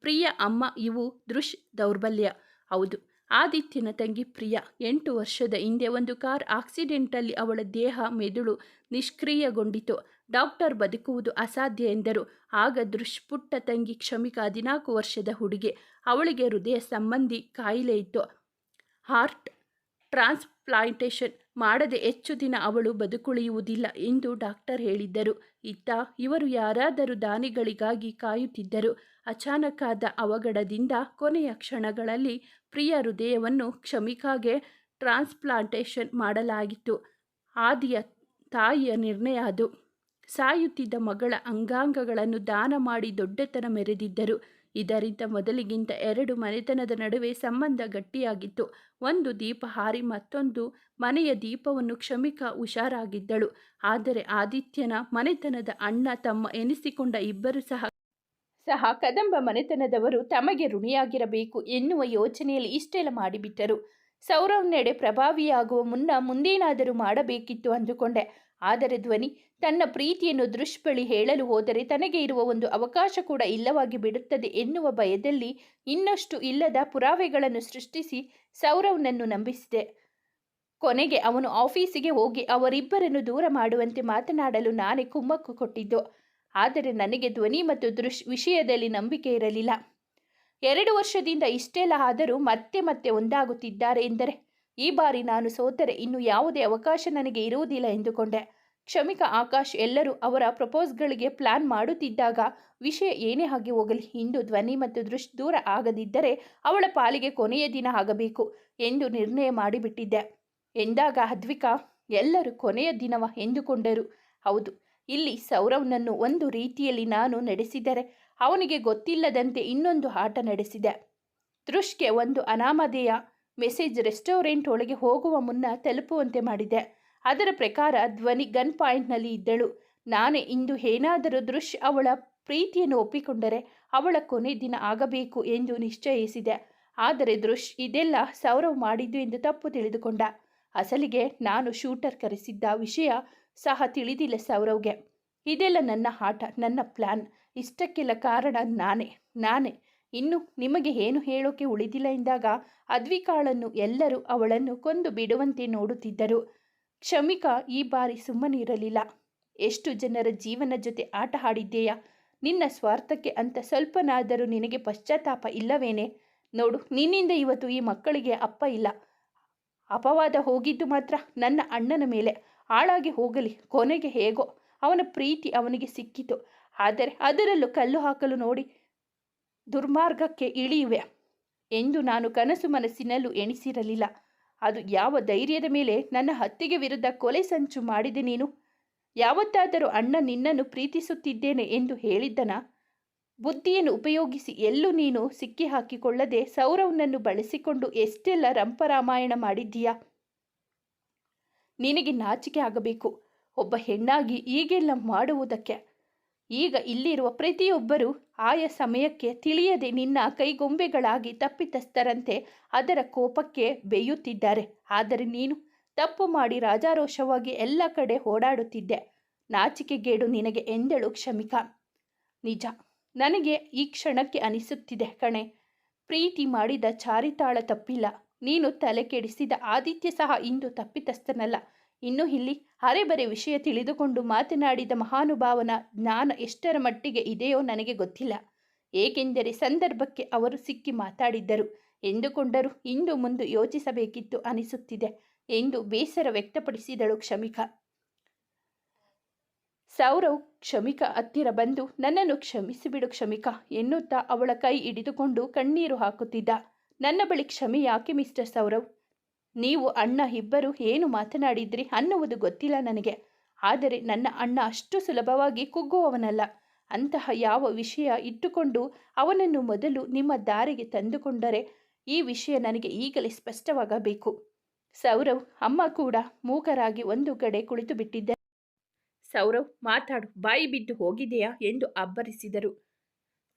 ಪ್ರಿಯ ಅಮ್ಮ ಇವು ದೃಶ್ ದೌರ್ಬಲ್ಯ. ಹೌದು, ಆದಿತ್ಯನ ತಂಗಿ ಪ್ರಿಯ. ಎಂಟು ವರ್ಷದ ಹಿಂದೆ ಒಂದು ಕಾರ್ ಆಕ್ಸಿಡೆಂಟಲ್ಲಿ ಅವಳ ದೇಹ ಮೆದುಳು ನಿಷ್ಕ್ರಿಯಗೊಂಡಿತು. ಡಾಕ್ಟರ್ ಬದುಕುವುದು ಅಸಾಧ್ಯ ಎಂದರು. ಆಗ ದೃಶ್ ಪುಟ್ಟ ತಂಗಿ ಕ್ಷಮಿಕ ಹದಿನಾಲ್ಕು ವರ್ಷದ ಹುಡುಗಿ. ಅವಳಿಗೆ ಹೃದಯ ಸಂಬಂಧಿ ಕಾಯಿಲೆ ಇತ್ತು. ಹಾರ್ಟ್ ಟ್ರಾನ್ಸ್ಪ್ಲಾಂಟೇಷನ್ ಮಾಡದೆ ಹೆಚ್ಚು ದಿನ ಅವಳು ಬದುಕುಳಿಯುವುದಿಲ್ಲ ಎಂದು ಡಾಕ್ಟರ್ ಹೇಳಿದ್ದರು. ಇತ್ತ ಇವರು ಯಾರಾದರೂ ದಾನಿಗಳಿಗಾಗಿ ಕಾಯುತ್ತಿದ್ದರು. ಅಚಾನಕ್ಕಾದ ಅವಘಡದಿಂದ ಕೊನೆಯ ಕ್ಷಣಗಳಲ್ಲಿ ಪ್ರಿಯ ಹೃದಯವನ್ನು ಕ್ಷಮಿಕಾಗೆ ಟ್ರಾನ್ಸ್ಪ್ಲಾಂಟೇಷನ್ ಮಾಡಲಾಗಿತ್ತು. ಆದಿಯ ತಾಯಿಯ ನಿರ್ಣಯ ಅದು. ಸಾಯುತ್ತಿದ್ದ ಮಗಳ ಅಂಗಾಂಗಗಳನ್ನು ದಾನ ಮಾಡಿ ದೊಡ್ಡತನ ಮೆರೆದಿದ್ದರು. ಇದರಿಂದ ಮೊದಲಿಗಿಂತ ಎರಡು ಮನೆತನದ ನಡುವೆ ಸಂಬಂಧ ಗಟ್ಟಿಯಾಗಿತ್ತು. ಒಂದು ದೀಪ ಹಾರಿ ಮತ್ತೊಂದು ಮನೆಯ ದೀಪವನ್ನು ಕ್ಷಮಿಕ ಹುಷಾರಾಗಿದ್ದಳು. ಆದರೆ ಆದಿತ್ಯನ ಮನೆತನದ ಅಣ್ಣ ತಮ್ಮ ಎನಿಸಿಕೊಂಡ ಇಬ್ಬರು ಸಹ ಸಹ ಕದಂಬ ಮನೆತನದವರು ತಮಗೆ ಋಣಿಯಾಗಿರಬೇಕು ಎನ್ನುವ ಯೋಚನೆಯಲ್ಲಿ ಇಷ್ಟೆಲ್ಲ ಮಾಡಿಬಿಟ್ಟರು. ಸೌರವ್ನೆಡೆ ಪ್ರಭಾವಿಯಾಗುವ ಮುನ್ನ ಮುಂದೇನಾದರೂ ಮಾಡಬೇಕಿತ್ತು ಅಂದುಕೊಂಡೆ. ಆದರೆ ಧ್ವನಿ, ತನ್ನ ಪ್ರೀತಿಯನ್ನು ದೃಷ್ಬಳಿ ಹೇಳಲು ಹೋದರೆ ತನಗೆ ಇರುವ ಒಂದು ಅವಕಾಶ ಕೂಡ ಇಲ್ಲವಾಗಿ ಬಿಡುತ್ತದೆ ಎನ್ನುವ ಭಯದಲ್ಲಿ ಇನ್ನಷ್ಟು ಇಲ್ಲದ ಪುರಾವೆಗಳನ್ನು ಸೃಷ್ಟಿಸಿ ಸೌರವ್ನನ್ನು ನಂಬಿಸಿದೆ. ಕೊನೆಗೆ ಅವನು ಆಫೀಸಿಗೆ ಹೋಗಿ ಅವರಿಬ್ಬರನ್ನು ದೂರ ಮಾಡುವಂತೆ ಮಾತನಾಡಲು ನಾನೇ ಕುಮ್ಮಕ್ಕು ಕೊಟ್ಟಿದ್ದು. ಆದರೆ ನನಗೆ ಧ್ವನಿ ಮತ್ತು ದೃಶ್, ವಿಷಯದಲ್ಲಿ ನಂಬಿಕೆ ಇರಲಿಲ್ಲ. ಎರಡು ವರ್ಷದಿಂದ ಇಷ್ಟೆಲ್ಲ ಆದರೂ ಮತ್ತೆ ಮತ್ತೆ ಒಂದಾಗುತ್ತಿದ್ದಾರೆ ಎಂದರೆ, ಈ ಬಾರಿ ನಾನು ಸೋತರೆ ಇನ್ನು ಯಾವುದೇ ಅವಕಾಶ ನನಗೆ ಇರುವುದಿಲ್ಲ ಎಂದುಕೊಂಡೆ. ಕ್ಷಮಿಕ ಆಕಾಶ್, ಎಲ್ಲರೂ ಅವರ ಪ್ರಪೋಸ್ಗಳಿಗೆ ಪ್ಲಾನ್ ಮಾಡುತ್ತಿದ್ದಾಗ ವಿಷಯ ಏನೇ ಆಗಿ ಹೋಗಲಿ, ಇಂದು ಧ್ವನಿ ಮತ್ತು ದೃಶ್ ದೂರ ಆಗದಿದ್ದರೆ ಅವಳ ಪಾಲಿಗೆ ಕೊನೆಯ ದಿನ ಆಗಬೇಕು ಎಂದು ನಿರ್ಣಯ ಮಾಡಿಬಿಟ್ಟಿದ್ದೆ. ಎಂದಾಗ ಅದ್ವಿಕಾ ಎಲ್ಲರೂ ಕೊನೆಯ ದಿನವ ಎಂದುಕೊಂಡರು. ಹೌದು ಇಲ್ಲಿ ಸೌರವ್ನನ್ನು ಒಂದು ರೀತಿಯಲ್ಲಿ ನಾನು ನಡೆಸಿದರೆ ಅವನಿಗೆ ಗೊತ್ತಿಲ್ಲದಂತೆ ಇನ್ನೊಂದು ಆಟ ನಡೆಸಿದೆ. ದೃಶ್ಗೆ ಒಂದು ಅನಾಮಧೇಯ ಮೆಸೇಜ್ ರೆಸ್ಟೋರೆಂಟ್ ಒಳಗೆ ಹೋಗುವ ಮುನ್ನ ತಲುಪುವಂತೆ ಮಾಡಿದೆ. ಅದರ ಪ್ರಕಾರ ಧ್ವನಿ ಗನ್ ಪಾಯಿಂಟ್ನಲ್ಲಿ ಇದ್ದಳು. ನಾನೇ ಇಂದು ಏನಾದರೂ ದೃಶ್ ಅವಳ ಪ್ರೀತಿಯನ್ನು ಒಪ್ಪಿಕೊಂಡರೆ ಅವಳ ಕೊನೆ ದಿನ ಆಗಬೇಕು ಎಂದು ನಿಶ್ಚಯಿಸಿದೆ. ಆದರೆ ದೃಶ್ ಇದೆಲ್ಲ ಸೌರವ್ ಮಾಡಿದ್ದು ಎಂದು ತಪ್ಪು ತಿಳಿದುಕೊಂಡ. ಅಸಲಿಗೆ ನಾನು ಶೂಟರ್ ಕರೆಸಿದ್ದ ವಿಷಯ ಸಹ ತಿಳಿದಿಲ್ಲ ಸೌರವ್ಗೆ. ಇದೆಲ್ಲ ನನ್ನ ಆಟ, ನನ್ನ ಪ್ಲ್ಯಾನ್ ಇಷ್ಟಕ್ಕೆಲ್ಲ ಕಾರಣ ನಾನೇ ನಾನೇ. ಇನ್ನು ನಿಮಗೆ ಏನು ಹೇಳೋಕೆ ಉಳಿದಿಲ್ಲ ಎಂದಾಗ ಅದ್ವಿಕಾಳನ್ನು ಎಲ್ಲರೂ ಅವಳನ್ನು ಕೊಂದು ಬಿಡುವಂತೆ ನೋಡುತ್ತಿದ್ದರು. ಕ್ಷಮಿಕಾ, ಈ ಬಾರಿ ಸುಮ್ಮನಿರಲಿಲ್ಲ ಎಷ್ಟು ಜನರ ಜೀವನ ಜೊತೆ ಆಟ ಆಡಿದ್ದೀಯಾ? ನಿನ್ನ ಸ್ವಾರ್ಥಕ್ಕೆ ಅಂತ ಸ್ವಲ್ಪನಾದರೂ ನಿನಗೆ ಪಶ್ಚಾತ್ತಾಪ ಇಲ್ಲವೇನೆ? ನೋಡು, ನಿನ್ನಿಂದ ಇವತ್ತು ಈ ಮಕ್ಕಳಿಗೆ ಅಪ್ಪ ಇಲ್ಲ. ಅಪವಾದ ಹೋಗಿದ್ದು ಮಾತ್ರ ನನ್ನ ಅಣ್ಣನ ಮೇಲೆ. ಹಾಳಾಗಿ ಹೋಗಲಿ. ಕೊನೆಗೆ ಹೇಗೋ ಅವನ ಪ್ರೀತಿ ಅವನಿಗೆ ಸಿಕ್ಕಿತು. ಆದರೆ ಅದರಲ್ಲೂ ಕಲ್ಲು ಹಾಕಲು ನೋಡಿ ದುರ್ಮಾರ್ಗಕ್ಕೆ ಇಳಿಯುವೆ ಎಂದು ನಾನು ಕನಸು ಮನಸ್ಸಿನಲ್ಲೂ ಎಣಿಸಿರಲಿಲ್ಲ. ಅದು ಯಾವ ಧೈರ್ಯದ ಮೇಲೆ ನನ್ನ ಹತ್ತಿಗೆ ವಿರುದ್ಧ ಕೊಲೆ ಸಂಚು ಮಾಡಿದೆ ನೀನು? ಯಾವತ್ತಾದರೂ ಅಣ್ಣ ನಿನ್ನನ್ನು ಪ್ರೀತಿಸುತ್ತಿದ್ದೇನೆ ಎಂದು ಹೇಳಿದ್ದನ? ಬುದ್ಧಿಯನ್ನು ಉಪಯೋಗಿಸಿ ಎಲ್ಲೂ ನೀನು ಸಿಕ್ಕಿ ಹಾಕಿಕೊಳ್ಳದೆ ಸೌರವ್ನನ್ನು ಬಳಸಿಕೊಂಡು ಎಷ್ಟೆಲ್ಲ ರಂಪರಾಮಾಯಣ ಮಾಡಿದ್ದೀಯಾ? ನಿನಗೆ ನಾಚಿಕೆ ಆಗಬೇಕು. ಒಬ್ಬ ಹೆಣ್ಣಾಗಿ ಈಗೆಲ್ಲ ಮಾಡುವುದಕ್ಕೆ. ಈಗ ಇಲ್ಲಿರುವ ಪ್ರತಿಯೊಬ್ಬರೂ ಆಯ ಸಮಯಕ್ಕೆ ತಿಳಿಯದೆ ನಿನ್ನ ಕೈಗೊಂಬೆಗಳಾಗಿ ತಪ್ಪಿತಸ್ಥರಂತೆ ಅದರ ಕೋಪಕ್ಕೆ ಬೇಯುತ್ತಿದ್ದಾರೆ. ಆದರೆ ನೀನು ತಪ್ಪು ಮಾಡಿ ರಾಜಾರೋಷವಾಗಿ ಎಲ್ಲ ಕಡೆ ಓಡಾಡುತ್ತಿದ್ದೆ. ನಾಚಿಕೆಗೇಡು ನಿನಗೆ ಎಂದಳು ಕ್ಷಮಿಕ. ನಿಜ, ನನಗೆ ಈ ಕ್ಷಣಕ್ಕೆ ಅನಿಸುತ್ತಿದೆ ಕಣೆ. ಪ್ರೀತಿ ಮಾಡಿದ ಚಾರಿತಾಳ ತಪ್ಪಿಲ್ಲ. ನೀನು ತಲೆ ಕೆಡಿಸಿದ ಆದಿತ್ಯ ಸಹ ಇಂದು ತಪ್ಪಿತಸ್ಥನಲ್ಲ. ಇನ್ನು ಇಲ್ಲಿ ಹರೆಬರೆ ವಿಷಯ ತಿಳಿದುಕೊಂಡು ಮಾತನಾಡಿದ ಮಹಾನುಭಾವನ ಜ್ಞಾನ ಎಷ್ಟರ ಮಟ್ಟಿಗೆ ಇದೆಯೋ ನನಗೆ ಗೊತ್ತಿಲ್ಲ. ಏಕೆಂದರೆ ಸಂದರ್ಭಕ್ಕೆ ಅವರು ಸಿಕ್ಕಿ ಮಾತಾಡಿದ್ದರು. ಎಂದುಕೊಂಡರೂ ಇಂದು ಮುಂದೆ ಯೋಚಿಸಬೇಕಿತ್ತು ಅನಿಸುತ್ತಿದೆ ಎಂದು ಬೇಸರ ವ್ಯಕ್ತಪಡಿಸಿದಳು ಕ್ಷಮಿಕ. ಸೌರವ್, ಕ್ಷಮಿಕ ಹತ್ತಿರ ಬಂದು ನನ್ನನ್ನು ಕ್ಷಮಿಸಿಬಿಡು ಕ್ಷಮಿಕ ಎನ್ನುತ್ತಾ ಅವಳ ಕೈ ಹಿಡಿದುಕೊಂಡು ಕಣ್ಣೀರು ಹಾಕುತ್ತಿದ್ದ. ನನ್ನ ಬಳಿ ಕ್ಷಮೆ ಯಾಕೆ, ಮಿಸ್ಟರ್ ಸೌರವ್? ನೀವು ಅಣ್ಣ ಇಬ್ಬರು ಏನು ಮಾತನಾಡಿದ್ರಿ ಅನ್ನುವುದು ಗೊತ್ತಿಲ್ಲ ನನಗೆ. ಆದರೆ ನನ್ನ ಅಣ್ಣ ಅಷ್ಟು ಸುಲಭವಾಗಿ ಕುಗ್ಗುವವನಲ್ಲ. ಅಂತಹ ಯಾವ ವಿಷಯ ಇಟ್ಟುಕೊಂಡು ಅವನನ್ನು ಮೊದಲು ನಿಮ್ಮ ದಾರಿಗೆ ತಂದುಕೊಂಡರೆ ಈ ವಿಷಯ ನನಗೆ ಈಗಲೇ ಸ್ಪಷ್ಟವಾಗಬೇಕು. ಸೌರವ್, ಅಮ್ಮ ಕೂಡ ಮೂಕರಾಗಿ ಒಂದು ಕಡೆ ಕುಳಿತು ಬಿಟ್ಟಿದ್ದ ಸೌರವ್, ಮಾತಾಡು. ಬಾಯಿ ಬಿದ್ದು ಹೋಗಿದೆಯಾ ಎಂದು ಅಬ್ಬರಿಸಿದರು.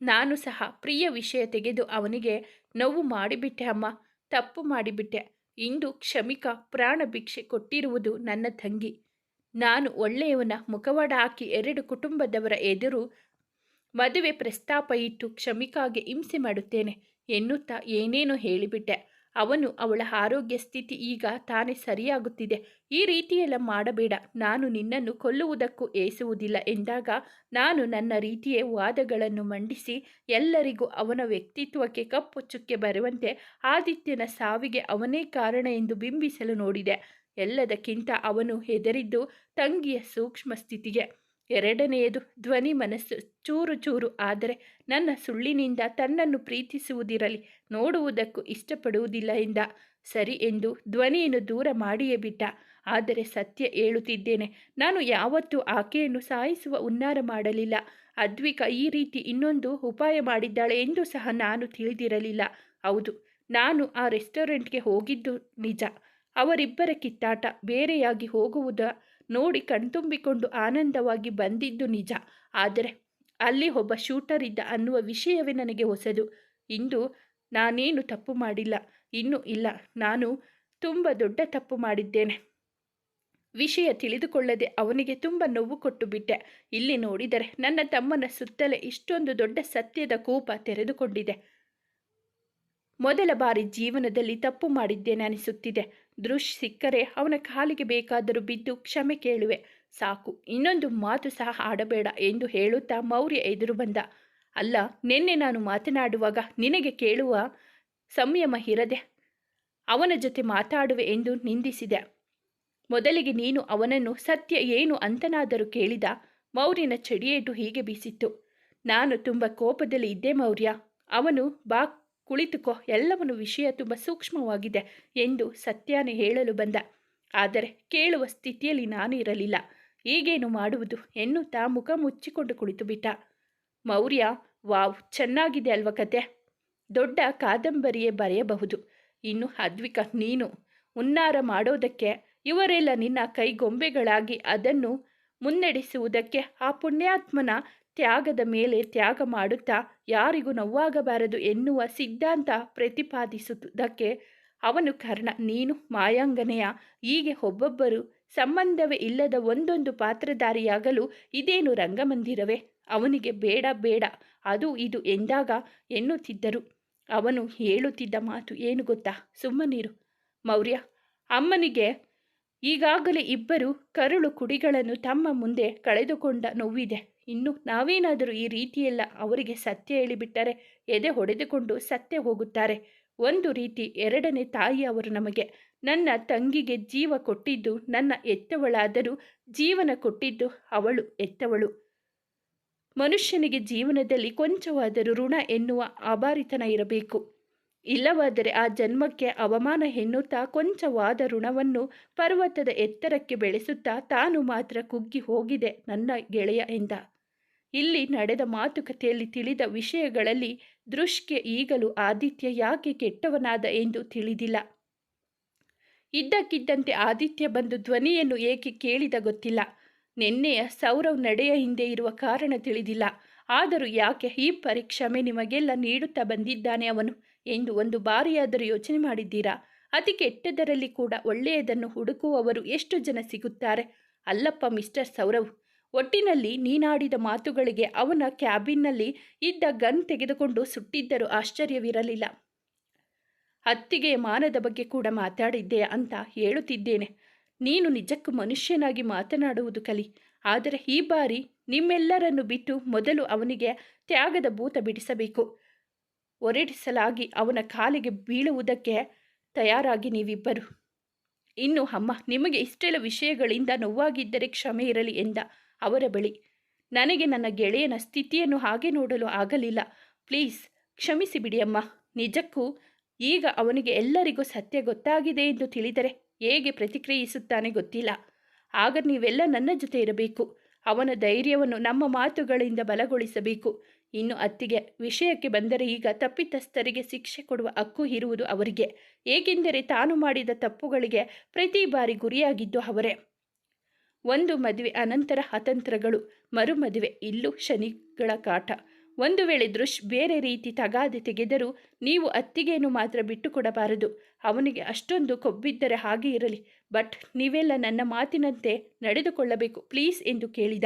ನಾನು ಸಹ ಪ್ರಿಯ ವಿಷಯ ತೆಗೆದು ಅವನಿಗೆ, ನೋವು ಮಾಡಿಬಿಟ್ಟೆ ಅಮ್ಮ, ತಪ್ಪು ಮಾಡಿಬಿಟ್ಟೆ. ಇಂದು ಕ್ಷಮಿಕ ಪ್ರಾಣ ಭಿಕ್ಷೆ ಕೊಟ್ಟಿರುವುದು ನನ್ನ ತಂಗಿ. ನಾನು ಒಳ್ಳೆಯವನ ಮುಖವಾಡ ಹಾಕಿ ಎರಡು ಕುಟುಂಬದವರ ಎದುರು ಮದುವೆ ಪ್ರಸ್ತಾಪ ಇಟ್ಟು ಕ್ಷಮಿಕಾಗೆ ಹಿಂಸೆ ಮಾಡುತ್ತೇನೆ ಎನ್ನುತ್ತಾ ಏನೇನೋ ಹೇಳಿಬಿಟ್ಟೆ. ಅವನು ಅವಳ ಆರೋಗ್ಯ ಸ್ಥಿತಿ ಈಗ ತಾನೇ ಸರಿಯಾಗುತ್ತಿದೆ. ಈ ರೀತಿಯೆಲ್ಲ ಮಾಡಬೇಡ. ನಾನು ನಿನ್ನನ್ನು ಕೊಲ್ಲುವುದಕ್ಕೂ ಏಸುವುದಿಲ್ಲ ಎಂದಾಗ ನಾನು ನನ್ನ ರೀತಿಯೇ ವಾದಗಳನ್ನು ಮಂಡಿಸಿ ಎಲ್ಲರಿಗೂ ಅವನ ವ್ಯಕ್ತಿತ್ವಕ್ಕೆ ಕಪ್ಪು ಚುಕ್ಕೆ ಬರುವಂತೆ ಆದಿತ್ಯನ ಸಾವಿಗೆ ಅವನೇ ಕಾರಣ ಎಂದು ಬಿಂಬಿಸಲು ನೋಡಿದೆ. ಎಲ್ಲದಕ್ಕಿಂತ ಅವನು ಹೆದರಿದ್ದು ತಂಗಿಯ ಸೂಕ್ಷ್ಮ ಸ್ಥಿತಿಗೆ. ಎರಡನೆಯದು ಧ್ವನಿ ಮನಸ್ಸು. ಚೂರು ಚೂರು ಆದರೆ ನನ್ನ ಸುಳ್ಳಿನಿಂದ ತನ್ನನ್ನು ಪ್ರೀತಿಸುವುದಿರಲಿ, ನೋಡುವುದಕ್ಕೂ ಇಷ್ಟಪಡುವುದಿಲ್ಲ ಎಂದ. ಸರಿ ಎಂದು ಧ್ವನಿಯನ್ನು ದೂರ ಮಾಡಿಯೇ ಬಿಟ್ಟ. ಆದರೆ ಸತ್ಯ ಹೇಳುತ್ತಿದ್ದೇನೆ. ನಾನು ಯಾವತ್ತೂ ಆಕೆಯನ್ನು ಸಾಯಿಸುವ ಉನ್ನಾರ ಮಾಡಲಿಲ್ಲ. ಅದ್ವಿಕ ಈ ರೀತಿ ಇನ್ನೊಂದು ಉಪಾಯ ಮಾಡಿದ್ದಾಳೆ ಎಂದು ಸಹ ನಾನು ತಿಳಿದಿರಲಿಲ್ಲ. ಹೌದು, ನಾನು ಆ ರೆಸ್ಟೋರೆಂಟ್ಗೆ ಹೋಗಿದ್ದು ನಿಜ. ಅವರಿಬ್ಬರ ಕಿತ್ತಾಟ ಬೇರೆಯಾಗಿ ಹೋಗುವುದ ನೋಡಿ ಕಣ್ತುಂಬಿಕೊಂಡು ಆನಂದವಾಗಿ ಬಂದಿದ್ದು ನಿಜ. ಆದರೆ ಅಲ್ಲಿ ಒಬ್ಬ ಶೂಟರ್ ಇದ್ದ ಅನ್ನುವ ವಿಷಯವೇ ನನಗೆ ಹೊಸದು. ಇಂದು ನಾನೇನು ತಪ್ಪು ಮಾಡಿಲ್ಲ. ಇನ್ನೂ ಇಲ್ಲ. ನಾನು ತುಂಬ ದೊಡ್ಡ ತಪ್ಪು ಮಾಡಿದ್ದೇನೆ. ವಿಷಯ ತಿಳಿದುಕೊಳ್ಳದೆ ಅವನಿಗೆ ತುಂಬ ನೋವು ಕೊಟ್ಟು ಬಿಟ್ಟೆ. ಇಲ್ಲಿ ನೋಡಿದರೆ ನನ್ನ ತಮ್ಮನ ಸುತ್ತಲೇ ಇಷ್ಟೊಂದು ದೊಡ್ಡ ಸತ್ಯದ ಕೂಪ ತೆರೆದುಕೊಂಡಿದೆ. ಮೊದಲ ಬಾರಿ ಜೀವನದಲ್ಲಿ ತಪ್ಪು ಮಾಡಿದ್ದೇನೆ ಅನಿಸುತ್ತಿದೆ. ದೃಶ್ ಸಿಕ್ಕರೆ ಅವನ ಕಾಲಿಗೆ ಬೇಕಾದರೂ ಬಿದ್ದು ಕ್ಷಮೆ ಕೇಳುವೆ. ಸಾಕು, ಇನ್ನೊಂದು ಮಾತು ಸಹ ಆಡಬೇಡ ಎಂದು ಹೇಳುತ್ತಾ ಮೌರ್ಯ ಎದುರು ಬಂದ. ಅಲ್ಲ, ನಿನ್ನೆ ನಾನು ಮಾತನಾಡುವಾಗ ನಿನಗೆ ಕೇಳುವ ಸಂಯಮ ಇರದೆ ಅವನ ಜೊತೆ ಮಾತಾಡುವೆ ಎಂದು ನಿಂದಿಸಿದೆ. ಮೊದಲಿಗೆ ನೀನು ಅವನನ್ನು ಸತ್ಯ ಏನು ಅಂತನಾದರೂ ಕೇಳಿದ. ಮೌರ್ಯನ ಚಡಿಯೇಟು ಹೀಗೆ ಬೀಸಿತ್ತು. ನಾನು ತುಂಬ ಕೋಪದಲ್ಲಿ ಇದ್ದೆ ಮೌರ್ಯ. ಅವನು ಬಾ ಕುಳಿತುಕೋ, ಎಲ್ಲವನ್ನೂ ವಿಷಯ ತುಂಬ ಸೂಕ್ಷ್ಮವಾಗಿದೆ ಎಂದು ಸತ್ಯಾನೆ ಹೇಳಲು ಬಂದ. ಆದರೆ ಕೇಳುವ ಸ್ಥಿತಿಯಲ್ಲಿ ನಾನು ಇರಲಿಲ್ಲ. ಈಗೇನು ಮಾಡುವುದು? ಎನ್ನುತ್ತಾ ಮುಖ ಮುಚ್ಚಿಕೊಂಡು ಕುಳಿತು ಬಿಟ್ಟ. ಮೌರ್ಯ, ವಾವ್, ಚೆನ್ನಾಗಿದೆ ಅಲ್ವ ಕತೆ ದೊಡ್ಡ ಕಾದಂಬರಿಯೇ ಬರೆಯಬಹುದು. ಇನ್ನು ಅದ್ವಿಕ ನೀನು. ಉನ್ನಾರ ಮಾಡೋದಕ್ಕೆ ಇವರೆಲ್ಲ ನಿನ್ನ ಕೈಗೊಂಬೆಗಳಾಗಿ ಅದನ್ನು ಮುನ್ನಡೆಸುವುದಕ್ಕೆ ಆ ಪುಣ್ಯಾತ್ಮನ ತ್ಯಾಗದ ಮೇಲೆ ತ್ಯಾಗ ಮಾಡುತ್ತಾ ಯಾರಿಗೂ ನೋವಾಗಬಾರದು ಎನ್ನುವ ಸಿದ್ಧಾಂತ ಪ್ರತಿಪಾದಿಸುವುದಕ್ಕೆ ಅವನು ಕರ್ಣ, ನೀನು ಮಾಯಾಂಗನೆಯ? ಹೀಗೆ ಒಬ್ಬೊಬ್ಬರು ಸಂಬಂಧವೇ ಇಲ್ಲದ ಒಂದೊಂದು ಪಾತ್ರಧಾರಿಯಾಗಲು ಇದೇನು ರಂಗಮಂದಿರವೇ? ಅವನಿಗೆ ಬೇಡ ಬೇಡ, ಅದು ಇದು ಎಂದಾಗ ಎನ್ನುತ್ತಿದ್ದರು. ಅವನು ಹೇಳುತ್ತಿದ್ದ ಮಾತು ಏನು ಗೊತ್ತಾ? ಸುಮ್ಮನಿರು. ಮೌರ್ಯ, ಅಮ್ಮನಿಗೆ ಈಗಾಗಲೇ ಇಬ್ಬರು ಕರುಳು ಕುಡಿಗಳನ್ನು ತಮ್ಮ ಮುಂದೆ ಕಳೆದುಕೊಂಡ ನೋವಿದೆ. ಇನ್ನು ನಾವೇನಾದರೂ ಈ ರೀತಿಯೆಲ್ಲ ಅವರಿಗೆ ಸತ್ಯ ಹೇಳಿಬಿಟ್ಟರೆ ಎದೆ ಹೊಡೆದುಕೊಂಡು ಸತ್ಯ ಹೋಗುತ್ತಾರೆ. ಒಂದು ರೀತಿ ಎರಡನೇ ತಾಯಿ ಅವರು ನಮಗೆ, ನನ್ನ ತಂಗಿಗೆ ಜೀವ ಕೊಟ್ಟಿದ್ದು, ನನ್ನ ಎತ್ತವಳಾದರೂ ಜೀವನ ಕೊಟ್ಟಿದ್ದು ಅವಳು ಎತ್ತವಳು ಮನುಷ್ಯನಿಗೆ ಜೀವನದಲ್ಲಿ ಕೊಂಚವಾದರೂ ಋಣ ಎನ್ನುವ ಅಭಾರಿತನ ಇರಬೇಕು. ಇಲ್ಲವಾದರೆ ಆ ಜನ್ಮಕ್ಕೆ ಅವಮಾನ ಎನ್ನುತ್ತಾ ಕೊಂಚವಾದ ಋಣವನ್ನು ಪರ್ವತದ ಎತ್ತರಕ್ಕೆ ಬೆಳೆಸುತ್ತಾ ತಾನು ಮಾತ್ರ ಕುಗ್ಗಿ ಹೋಗಿದೆ ನನ್ನ ಗೆಳೆಯ ಎಂದ. ಇಲ್ಲಿ ನಡೆದ ಮಾತುಕತೆಯಲ್ಲಿ ತಿಳಿದ ವಿಷಯಗಳಲ್ಲಿ ದೃಶ್ಗೆ ಈಗಲೂ ಆದಿತ್ಯ ಯಾಕೆ ಕೆಟ್ಟವನಾದ ಎಂದು ತಿಳಿದಿಲ್ಲ. ಇದ್ದಕ್ಕಿದ್ದಂತೆ ಆದಿತ್ಯ ಬಂದು ಧ್ವನಿಯನ್ನು ಏಕೆ ಕೇಳಿದ ಗೊತ್ತಿಲ್ಲ. ನಿನ್ನೆಯ ಸೌರವ್ ನಡೆಯ ಹಿಂದೆ ಇರುವ ಕಾರಣ ತಿಳಿದಿಲ್ಲ. ಆದರೂ ಯಾಕೆ ಈ ಪರೀಕ್ಷಮೆ ನಿಮಗೆಲ್ಲ ನೀಡುತ್ತಾ ಬಂದಿದ್ದಾನೆ ಅವನು ಎಂದು ಒಂದು ಬಾರಿಯಾದರೂ ಯೋಚನೆ ಮಾಡಿದ್ದೀರಾ? ಅತಿ ಕೆಟ್ಟದರಲ್ಲಿ ಕೂಡ ಒಳ್ಳೆಯದನ್ನು ಹುಡುಕುವವರು ಎಷ್ಟು ಜನ ಸಿಗುತ್ತಾರೆ? ಅಲ್ಲಪ್ಪ ಮಿಸ್ಟರ್ ಸೌರವ್ ಒಟ್ಟಿನಲ್ಲಿ ನೀನಾಡಿದ ಮಾತುಗಳಿಗೆ ಅವನ ಕ್ಯಾಬಿನ್ನಲ್ಲಿ ಇದ್ದ ಗನ್ ತೆಗೆದುಕೊಂಡು ಸುಟ್ಟಿದ್ದರೂ ಆಶ್ಚರ್ಯವಿರಲಿಲ್ಲ. ಅತ್ತಿಗೆ ಮಾನದ ಬಗ್ಗೆ ಕೂಡ ಮಾತಾಡಿದ್ದೆ ಅಂತ ಹೇಳುತ್ತಿದ್ದೇನೆ. ನೀನು ನಿಜಕ್ಕೂ ಮನುಷ್ಯನಾಗಿ ಮಾತನಾಡುವುದು ಕಲಿ. ಆದರೆ ಈ ಬಾರಿ ನಿಮ್ಮೆಲ್ಲರನ್ನು ಬಿಟ್ಟು ಮೊದಲು ಅವನಿಗೆ ತ್ಯಾಗದ ಭೂತ ಬಿಡಿಸಬೇಕು. ಒರಡಿಸಲಾಗಿ ಅವನ ಕಾಲಿಗೆ ಬೀಳುವುದಕ್ಕೆ ತಯಾರಾಗಿ ನೀವಿಬ್ಬರು. ಇನ್ನು ಅಮ್ಮ, ನಿಮಗೆ ಇಷ್ಟೆಲ್ಲ ವಿಷಯಗಳಿಂದ ನೋವಾಗಿದ್ದರೆ ಕ್ಷಮೆ ಇರಲಿ ಎಂದ. ಅವರ ಬಳಿ. ನನಗೆ ನನ್ನ ಗೆಳೆಯನ ಸ್ಥಿತಿಯನ್ನು ಹಾಗೆ ನೋಡಲು ಆಗಲಿಲ್ಲ. ಪ್ಲೀಸ್, ಕ್ಷಮಿಸಿ ಬಿಡಿಯಮ್ಮ. ನಿಜಕ್ಕೂ ಈಗ ಅವನಿಗೆ ಎಲ್ಲರಿಗೂ ಸತ್ಯ ಗೊತ್ತಾಗಿದೆ ಎಂದು ತಿಳಿದರೆ ಹೇಗೆ ಪ್ರತಿಕ್ರಿಯಿಸುತ್ತಾನೆ ಗೊತ್ತಿಲ್ಲ. ಆಗ ನೀವೆಲ್ಲ ನನ್ನ ಜೊತೆ ಇರಬೇಕು. ಅವನ ಧೈರ್ಯವನ್ನು ನಮ್ಮ ಮಾತುಗಳಿಂದ ಬಲಗೊಳಿಸಬೇಕು. ಇನ್ನು ಅತ್ತಿಗೆ ವಿಷಯಕ್ಕೆ ಬಂದರೆ ಈಗ ತಪ್ಪಿತಸ್ಥರಿಗೆ ಶಿಕ್ಷೆ ಕೊಡುವ ಹಕ್ಕು ಇರುವುದು ಅವರಿಗೆ. ಏಕೆಂದರೆ ತಾನು ಮಾಡಿದ ತಪ್ಪುಗಳಿಗೆ ಪ್ರತಿ ಬಾರಿ ಗುರಿಯಾಗಿದ್ದು ಅವರೇ. ಒಂದು ಮದುವೆ ಅನಂತರ ಅತಂತ್ರಗಳು ಮರುಮದುವೆ ಇಲ್ಲೂ ಶನಿಗಳ ಕಾಟ. ಒಂದು ವೇಳೆ ದೃಶ್ ಬೇರೆ ರೀತಿ ತಗಾದೆ ತೆಗೆದರೂ ನೀವು ಅತ್ತಿಗೆಯನ್ನು ಮಾತ್ರ ಬಿಟ್ಟುಕೊಡಬಾರದು. ಅವನಿಗೆ ಅಷ್ಟೊಂದು ಕೊಬ್ಬಿದ್ದರೆ ಹಾಗೆ ಇರಲಿ, ಬಟ್ ನೀವೆಲ್ಲ ನನ್ನ ಮಾತಿನಂತೆ ನಡೆದುಕೊಳ್ಳಬೇಕು, ಪ್ಲೀಸ್ ಎಂದು ಕೇಳಿದ.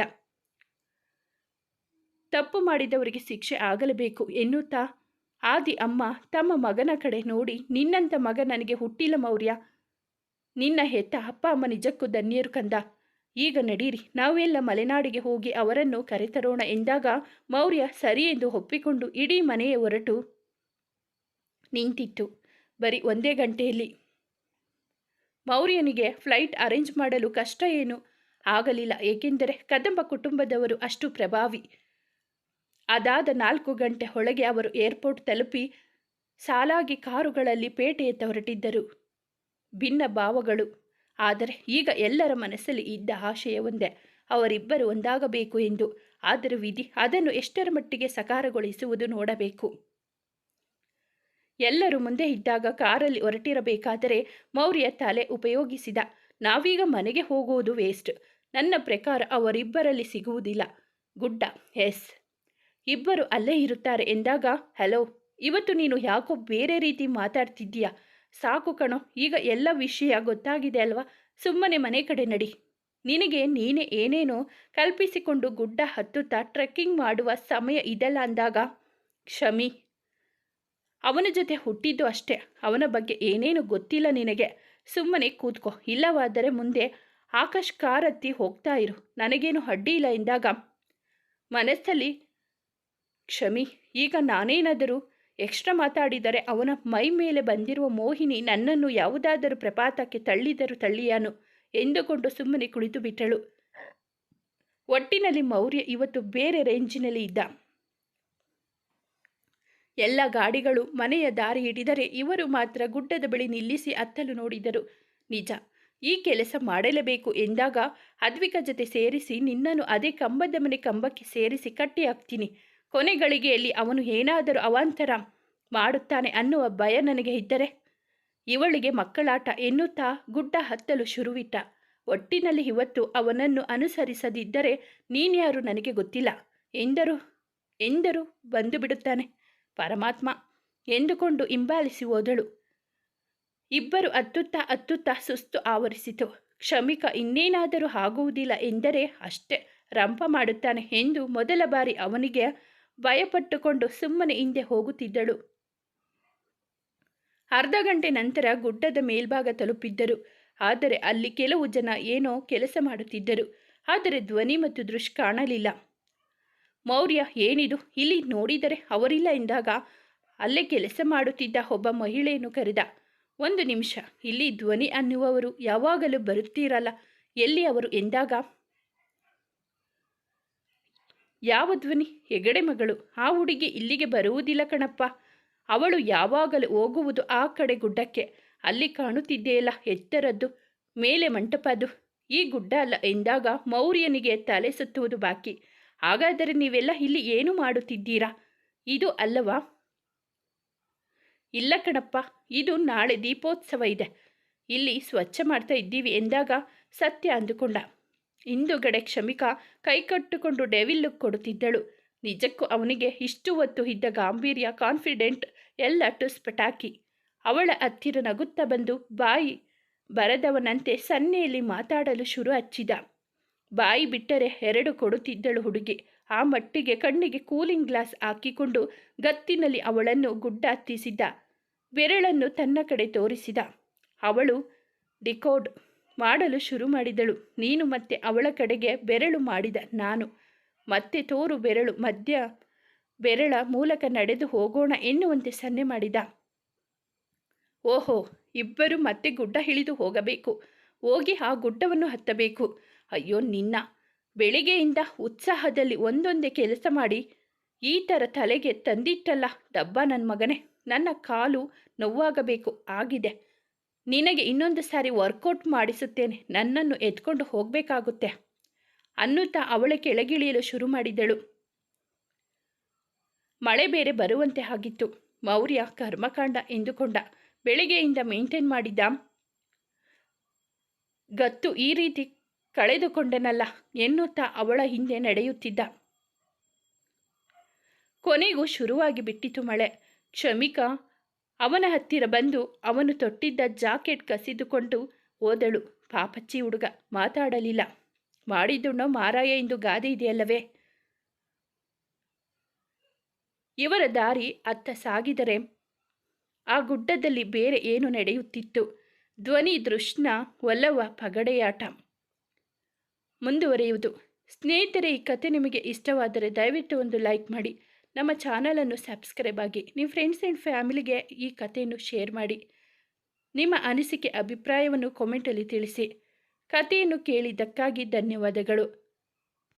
ತಪ್ಪು ಮಾಡಿದವರಿಗೆ ಶಿಕ್ಷೆ ಆಗಲೇಬೇಕು ಎನ್ನುತ್ತಾ, ಆದಿ ಅಮ್ಮ ತಮ್ಮ ಮಗನ ಕಡೆ ನೋಡಿ ನಿನ್ನಂಥ ಮಗ ನನಗೆ ಹುಟ್ಟಿಲ್ಲ ಮೌರ್ಯ. ನಿನ್ನ ಹೆತ್ತ ಅಪ್ಪ ಅಮ್ಮ ನಿಜಕ್ಕೂ ಧನ್ಯರು ಕಂದ. ಈಗ ನಡೀರಿ. ನಾವೆಲ್ಲ ಮಲೆನಾಡಿಗೆ ಹೋಗಿ ಅವರನ್ನು ಕರೆತರೋಣ ಎಂದಾಗ ಮೌರ್ಯ ಸರಿ ಎಂದು ಒಪ್ಪಿಕೊಂಡು ಇಡೀ ಮನೆಯ ಹೊರಟು ನಿಂತಿತ್ತು. ಬರೀ ಒಂದೇ ಗಂಟೆಯಲ್ಲಿ ಮೌರ್ಯನಿಗೆ ಫ್ಲೈಟ್ ಅರೇಂಜ್ ಮಾಡಲು ಕಷ್ಟ ಏನು? ಆಗಲಿಲ್ಲ. ಏಕೆಂದರೆ ಕದಂಬ ಕುಟುಂಬದವರು ಅಷ್ಟು ಪ್ರಭಾವಿ. ಅದಾದ ನಾಲ್ಕು ಗಂಟೆ ಒಳಗೆ ಅವರು ಏರ್ಪೋರ್ಟ್ ತಲುಪಿ ಸಾಲಾಗಿ ಕಾರುಗಳಲ್ಲಿ ಪೇಟೆಯತ್ತ ಹೊರಟಿದ್ದರು. ಭಿನ್ನ ಭಾವಗಳು. ಆದರೆ ಈಗ ಎಲ್ಲರ ಮನಸ್ಸಲ್ಲಿ ಇದ್ದ ಆಶಯ ಒಂದೇ, ಅವರಿಬ್ಬರು ಒಂದಾಗಬೇಕು ಎಂದು. ಆದರೆ ವಿಧಿ ಅದನ್ನು ಎಷ್ಟರ ಮಟ್ಟಿಗೆ ಸಕಾರಗೊಳಿಸುವುದು ನೋಡಬೇಕು. ಎಲ್ಲರೂ ಮುಂದೆ ಇದ್ದಾಗ ಕಾರಲ್ಲಿ ಹೊರಟಿರಬೇಕಾದರೆ ಮೌರ್ಯ ತಲೆ ಉಪಯೋಗಿಸಿದ, ನಾವೀಗ ಮನೆಗೆ ಹೋಗುವುದು ವೇಸ್ಟ್. ನನ್ನ ಪ್ರಕಾರ ಅವರಿಬ್ಬರಲ್ಲಿ ಸಿಗುವುದಿಲ್ಲ. ಗುಡ್ಡ, ಎಸ್. ಇಬ್ಬರು ಅಲ್ಲೇ ಇರುತ್ತಾರೆ ಎಂದಾಗ, ಹಲೋ, ಇವತ್ತು ನೀನು ಯಾಕೋ ಬೇರೆ ರೀತಿ ಮಾತಾಡ್ತಿದ್ದೀಯಾ? ಸಾಕು ಕಣೋ, ಈಗ ಎಲ್ಲ ವಿಷಯ ಗೊತ್ತಾಗಿದೆ ಅಲ್ವಾ? ಸುಮ್ಮನೆ ಮನೆ ಕಡೆ ನಡಿ. ನಿನಗೆ ನೀನೇ ಏನೇನೋ ಕಲ್ಪಿಸಿಕೊಂಡು ಗುಡ್ಡ ಹತ್ತುತ್ತಾ ಟ್ರೆಕ್ಕಿಂಗ್ ಮಾಡುವ ಸಮಯ ಇದೆಲ್ಲ ಅಂದಾಗ? ಕ್ಷಮಿ ಅವನ ಜೊತೆ ಹುಟ್ಟಿದ್ದು ಅಷ್ಟೇ. ಅವನ ಬಗ್ಗೆ ಏನೇನು ಗೊತ್ತಿಲ್ಲ ನಿನಗೆ. ಸುಮ್ಮನೆ ಕೂತ್ಕೋ. ಇಲ್ಲವಾದರೆ ಮುಂದೆ ಆಕಾಶ್ ಕಾರತ್ತಿ ಹೋಗ್ತಾ ಇರು. ನನಗೇನು ಅಡ್ಡಿ ಇಲ್ಲ ಎಂದಾಗ? ಮನಸ್ಸಲ್ಲಿ ಕ್ಷಮಿ ಈಗ ನಾನೇನಾದರೂ ಎಕ್ಸ್ಟ್ರಾ ಮಾತಾಡಿದರೆ ಅವನ ಮೈ ಮೇಲೆ ಬಂದಿರುವ ಮೋಹಿನಿ ನನ್ನನ್ನು ಯಾವುದಾದರೂ ಪ್ರಪಾತಕ್ಕೆ ತಳ್ಳಿದರೂ ತಳ್ಳಿಯಾನು ಎಂದುಕೊಂಡು ಸುಮ್ಮನೆ ಕುಳಿತು ಬಿಟ್ಟಳು. ಒಟ್ಟಿನಲ್ಲಿ ಮೌರ್ಯ ಇವತ್ತು ಬೇರೆ ರೇಂಜಿನಲ್ಲಿ ಇದ್ದ. ಎಲ್ಲ ಗಾಡಿಗಳು ಮನೆಯ ದಾರಿ ಹಿಡಿದರೆ ಇವರು ಮಾತ್ರ ಗುಡ್ಡದ ಬಳಿ ನಿಲ್ಲಿಸಿ ಅತ್ತಲು ನೋಡಿದರು. ನಿಜ, ಈ ಕೆಲಸ ಮಾಡಲೇಬೇಕು ಎಂದಾಗ ಅದ್ವಿಕ ಜೊತೆ ಸೇರಿಸಿ ನಿನ್ನನ್ನು ಅದೇ ಕಂಬದ ಮನೆ ಕಂಬಕ್ಕೆ ಸೇರಿಸಿ ಕಟ್ಟಿ ಹಾಕ್ತೀನಿ ಕೊನೆ ಗಳಿಗೆಯಲ್ಲಿ ಅವನು ಏನಾದರೂ ಅವಾಂತರ ಮಾಡುತ್ತಾನೆ ಅನ್ನುವ ಭಯ ನನಗೆ ಇದ್ದರೆ? ಇವಳಿಗೆ ಮಕ್ಕಳಾಟ ಎನ್ನುತ್ತಾ ಗುಡ್ಡ ಹತ್ತಲು ಶುರುವಿಟ್ಟ. ಒಟ್ಟಿನಲ್ಲಿ ಇವತ್ತು ಅವನನ್ನು ಅನುಸರಿಸದಿದ್ದರೆ ನೀನ್ಯಾರು ನನಗೆ ಗೊತ್ತಿಲ್ಲ. ಎಂದರು? ಎಂದರು? ಬಂದು ಬಿಡುತ್ತಾನೆ. ಪರಮಾತ್ಮ ಎಂದುಕೊಂಡು ಹಿಂಬಾಲಿಸಿ ಹೋದಳು. ಇಬ್ಬರು ಅತ್ತುತ್ತಾ ಅತ್ತುತ್ತಾ ಸುಸ್ತು ಆವರಿಸಿತು. ಕ್ಷಮಿಕ, ಇನ್ನೇನಾದರೂ ಆಗುವುದಿಲ್ಲ ಎಂದರೆ ಅಷ್ಟೇ ರಂಪ ಮಾಡುತ್ತಾನೆ ಎಂದು ಮೊದಲ ಬಾರಿ ಅವನಿಗೆ ಭಯಪಟ್ಟುಕೊಂಡು ಸುಮ್ಮನೆ ಹಿಂದೆ ಹೋಗುತ್ತಿದ್ದಳು. ಅರ್ಧ ಗಂಟೆ ನಂತರ ಗುಡ್ಡದ ಮೇಲ್ಭಾಗ ತಲುಪಿದ್ದರು. ಆದರೆ ಅಲ್ಲಿ ಕೆಲವು ಜನ ಏನೋ ಕೆಲಸ ಮಾಡುತ್ತಿದ್ದರು. ಆದರೆ ಧ್ವನಿ ಮತ್ತು ದೃಶ್ ಕಾಣಲಿಲ್ಲ. ಮೌರ್ಯ, ಏನಿದು? ಇಲ್ಲಿ ನೋಡಿದರೆ ಅವರಿಲ್ಲ ಎಂದಾಗ ಅಲ್ಲೇ ಕೆಲಸ ಮಾಡುತ್ತಿದ್ದ ಒಬ್ಬ ಮಹಿಳೆಯನ್ನು ಕರೆದ. ಒಂದು ನಿಮಿಷ, ಇಲ್ಲಿ ಧ್ವನಿ ಅನ್ನುವವರು ಯಾವಾಗಲೂ ಬರುತ್ತೀರಲ್ಲ. ಎಲ್ಲಿ ಅವರು ಎಂದಾಗ ಯಾವ ಧ್ವನಿ? ಹೆಗಡೆ ಮಗಳು. ಆ ಹುಡುಗಿ ಇಲ್ಲಿಗೆ ಬರುವುದಿಲ್ಲ ಕಣಪ್ಪ. ಅವಳು ಯಾವಾಗಲೂ ಹೋಗುವುದು ಆ ಕಡೆ ಗುಡ್ಡಕ್ಕೆ. ಅಲ್ಲಿ ಕಾಣುತ್ತಿದೆಯಲ್ಲ ಎತ್ತರದ್ದು ಮೇಲೆ ಮಂಟಪದ್ದು ಈ ಗುಡ್ಡ ಅಲ್ಲ, ಎಂದಾಗ ಮೌರ್ಯನಿಗೆ ತಲೆ ಸುತ್ತುವುದು ಬಾಕಿ. ಹಾಗಾದರೆ ನೀವೆಲ್ಲ ಇಲ್ಲಿ ಏನು ಮಾಡುತ್ತಿದ್ದೀರಾ? ಇದು ಅಲ್ಲವಾ? ಇಲ್ಲ ಕಣಪ್ಪ, ಇದು ನಾಳೆ ದೀಪೋತ್ಸವ ಇದೆ. ಇಲ್ಲಿ ಸ್ವಚ್ಛ ಮಾಡ್ತಾ ಇದ್ದೀವಿ ಎಂದಾಗ ಸತ್ಯ ಅಂದುಕೊಂಡ. ಹಿಂದುಗಡೆ ಕ್ಷಮಿಕಾ ಕೈಕಟ್ಟುಕೊಂಡು ಡೆವಿಲ್ ಲುಕ್ ಕೊಡುತ್ತಿದ್ದಳು. ನಿಜಕ್ಕೂ ಅವನಿಗೆ ಇಷ್ಟು ಹೊತ್ತು ಇದ್ದ ಗಾಂಭೀರ್ಯ, ಕಾನ್ಫಿಡೆಂಟ್ ಎಲ್ಲ ಟುಸ್ ಪಟಾಕಿ ಅವಳ ಹತ್ತಿರ ನಗುತ್ತಾ ಬಂದು ಬಾಯಿ ಬರದವನಂತೆ ಸನ್ನೆಯಲ್ಲಿ ಮಾತಾಡಲು ಶುರು ಹಚ್ಚಿದ. ಬಾಯಿ ಬಿಟ್ಟರೆ ಎರಡು ಕೊಡುತ್ತಿದ್ದಳು ಹುಡುಗಿ. ಆ ಮಟ್ಟಿಗೆ ಕಣ್ಣಿಗೆ ಕೂಲಿಂಗ್ ಗ್ಲಾಸ್ ಹಾಕಿಕೊಂಡು ಗತ್ತಿನಲ್ಲಿ ಅವಳನ್ನು ಗುಡ್ಡ ಹತ್ತಿಸಿದ್ದ ಬೆರಳನ್ನು ತನ್ನ ಕಡೆ ತೋರಿಸಿದ. ಅವಳು, ಡಿಕೋಡ್ ಮಾಡಲು ಶುರು ಮಾಡಿದಳು. ನೀನು ಮತ್ತೆ ಅವಳ ಕಡೆಗೆ ಬೆರಳು ಮಾಡಿದ ನಾನು. ಮತ್ತೆ ತೋರು ಬೆರಳು, ಮಧ್ಯ ಬೆರಳ ಮೂಲಕ ನಡೆದು ಹೋಗೋಣ ಎನ್ನುವಂತೆ ಸನ್ನೆ ಮಾಡಿದ. ಓಹೋ, ಇಬ್ಬರು ಮತ್ತೆ ಗುಡ್ಡ ಹಿಳಿದು ಹೋಗಬೇಕು. ಹೋಗಿ ಆ ಗುಡ್ಡವನ್ನು ಹತ್ತಬೇಕು. ಅಯ್ಯೋ, ನಿನ್ನ ಬೆಳಿಗ್ಗೆಯಿಂದ ಉತ್ಸಾಹದಲ್ಲಿ ಒಂದೊಂದೇ ಕೆಲಸ ಮಾಡಿ ಈ ಥರ ತಲೆಗೆ ತಂದಿಟ್ಟಲ್ಲ ಡಬ್ಬ ನನ್ನ ಮಗನೇ. ನನ್ನ ಕಾಲು ನೋವಾಗಬೇಕು. ಆಗಿದೆ. ನಿನಗೆ ಇನ್ನೊಂದು ಸಾರಿ ವರ್ಕೌಟ್ ಮಾಡಿಸುತ್ತೇನೆ. ನನ್ನನ್ನು ಎತ್ಕೊಂಡು ಹೋಗಬೇಕಾಗುತ್ತೆ. ಅನ್ನುತ್ತಾ ಅವಳ ಕೆಳಗಿಳಿಯಲು ಶುರು ಮಾಡಿದಳು. ಮಳೆ ಬೇರೆ ಬರುವಂತೆ ಆಗಿತ್ತು. ಮೌರ್ಯ ಕರ್ಮಕಾಂಡ ಎಂದುಕೊಂಡ. ಬೆಳಿಗ್ಗೆಯಿಂದ ಮೇಂಟೈನ್ ಮಾಡಿದ್ದ ಗತ್ತು ಈ ರೀತಿ ಕಳೆದುಕೊಂಡನಲ್ಲ ಎನ್ನುತ್ತಾ ಅವಳ ಹಿಂದೆ ನಡೆಯುತ್ತಿದ್ದ. ಕೊನೆಗೂ ಶುರುವಾಗಿ ಬಿಟ್ಟಿತು ಮಳೆ. ಕ್ಷಮಿಕ ಅವನ ಹತ್ತಿರ ಬಂದು ಅವನು ತೊಟ್ಟಿದ್ದ ಜಾಕೆಟ್ ಕಸಿದುಕೊಂಡು ಓದಳು ಪಾಪಚ್ಚಿ ಹುಡುಗ, ಮಾತಾಡಲಿಲ್ಲ. ಮಾಡಿದ್ದುಣ್ಣೋ ಮಾರಾಯ ಎಂದು ಗಾದೆ ಇದೆಯಲ್ಲವೇ? ಇವರ ದಾರಿ ಅತ್ತ ಸಾಗಿದರೆ ಆ ಗುಡ್ಡದಲ್ಲಿ ಬೇರೆ ಏನು ನಡೆಯುತ್ತಿತ್ತು? ಧ್ವನಿ, ದೃಷ್ಣ ಒಲ್ಲವ ಪಗಡೆಯಾಟ ಮುಂದುವರೆಯುವುದು. ಸ್ನೇಹಿತರೆ, ಈ ಕತೆ ನಿಮಗೆ ಇಷ್ಟವಾದರೆ ದಯವಿಟ್ಟು ಒಂದು ಲೈಕ್ ಮಾಡಿ. ನಮ್ಮ ಚಾನಲನ್ನು ಸಬ್ಸ್ಕ್ರೈಬ್ ಆಗಿ ನಿಮ್ಮ ಫ್ರೆಂಡ್ಸ್ ಆ್ಯಂಡ್ ಫ್ಯಾಮಿಲಿಗೆ ಈ ಕಥೆಯನ್ನು ಶೇರ್ ಮಾಡಿ. ನಿಮ್ಮ ಅನಿಸಿಕೆ, ಅಭಿಪ್ರಾಯವನ್ನು ಕಾಮೆಂಟಲ್ಲಿ ತಿಳಿಸಿ. ಕಥೆಯನ್ನು ಕೇಳಿದ್ದಕ್ಕಾಗಿ ಧನ್ಯವಾದಗಳು.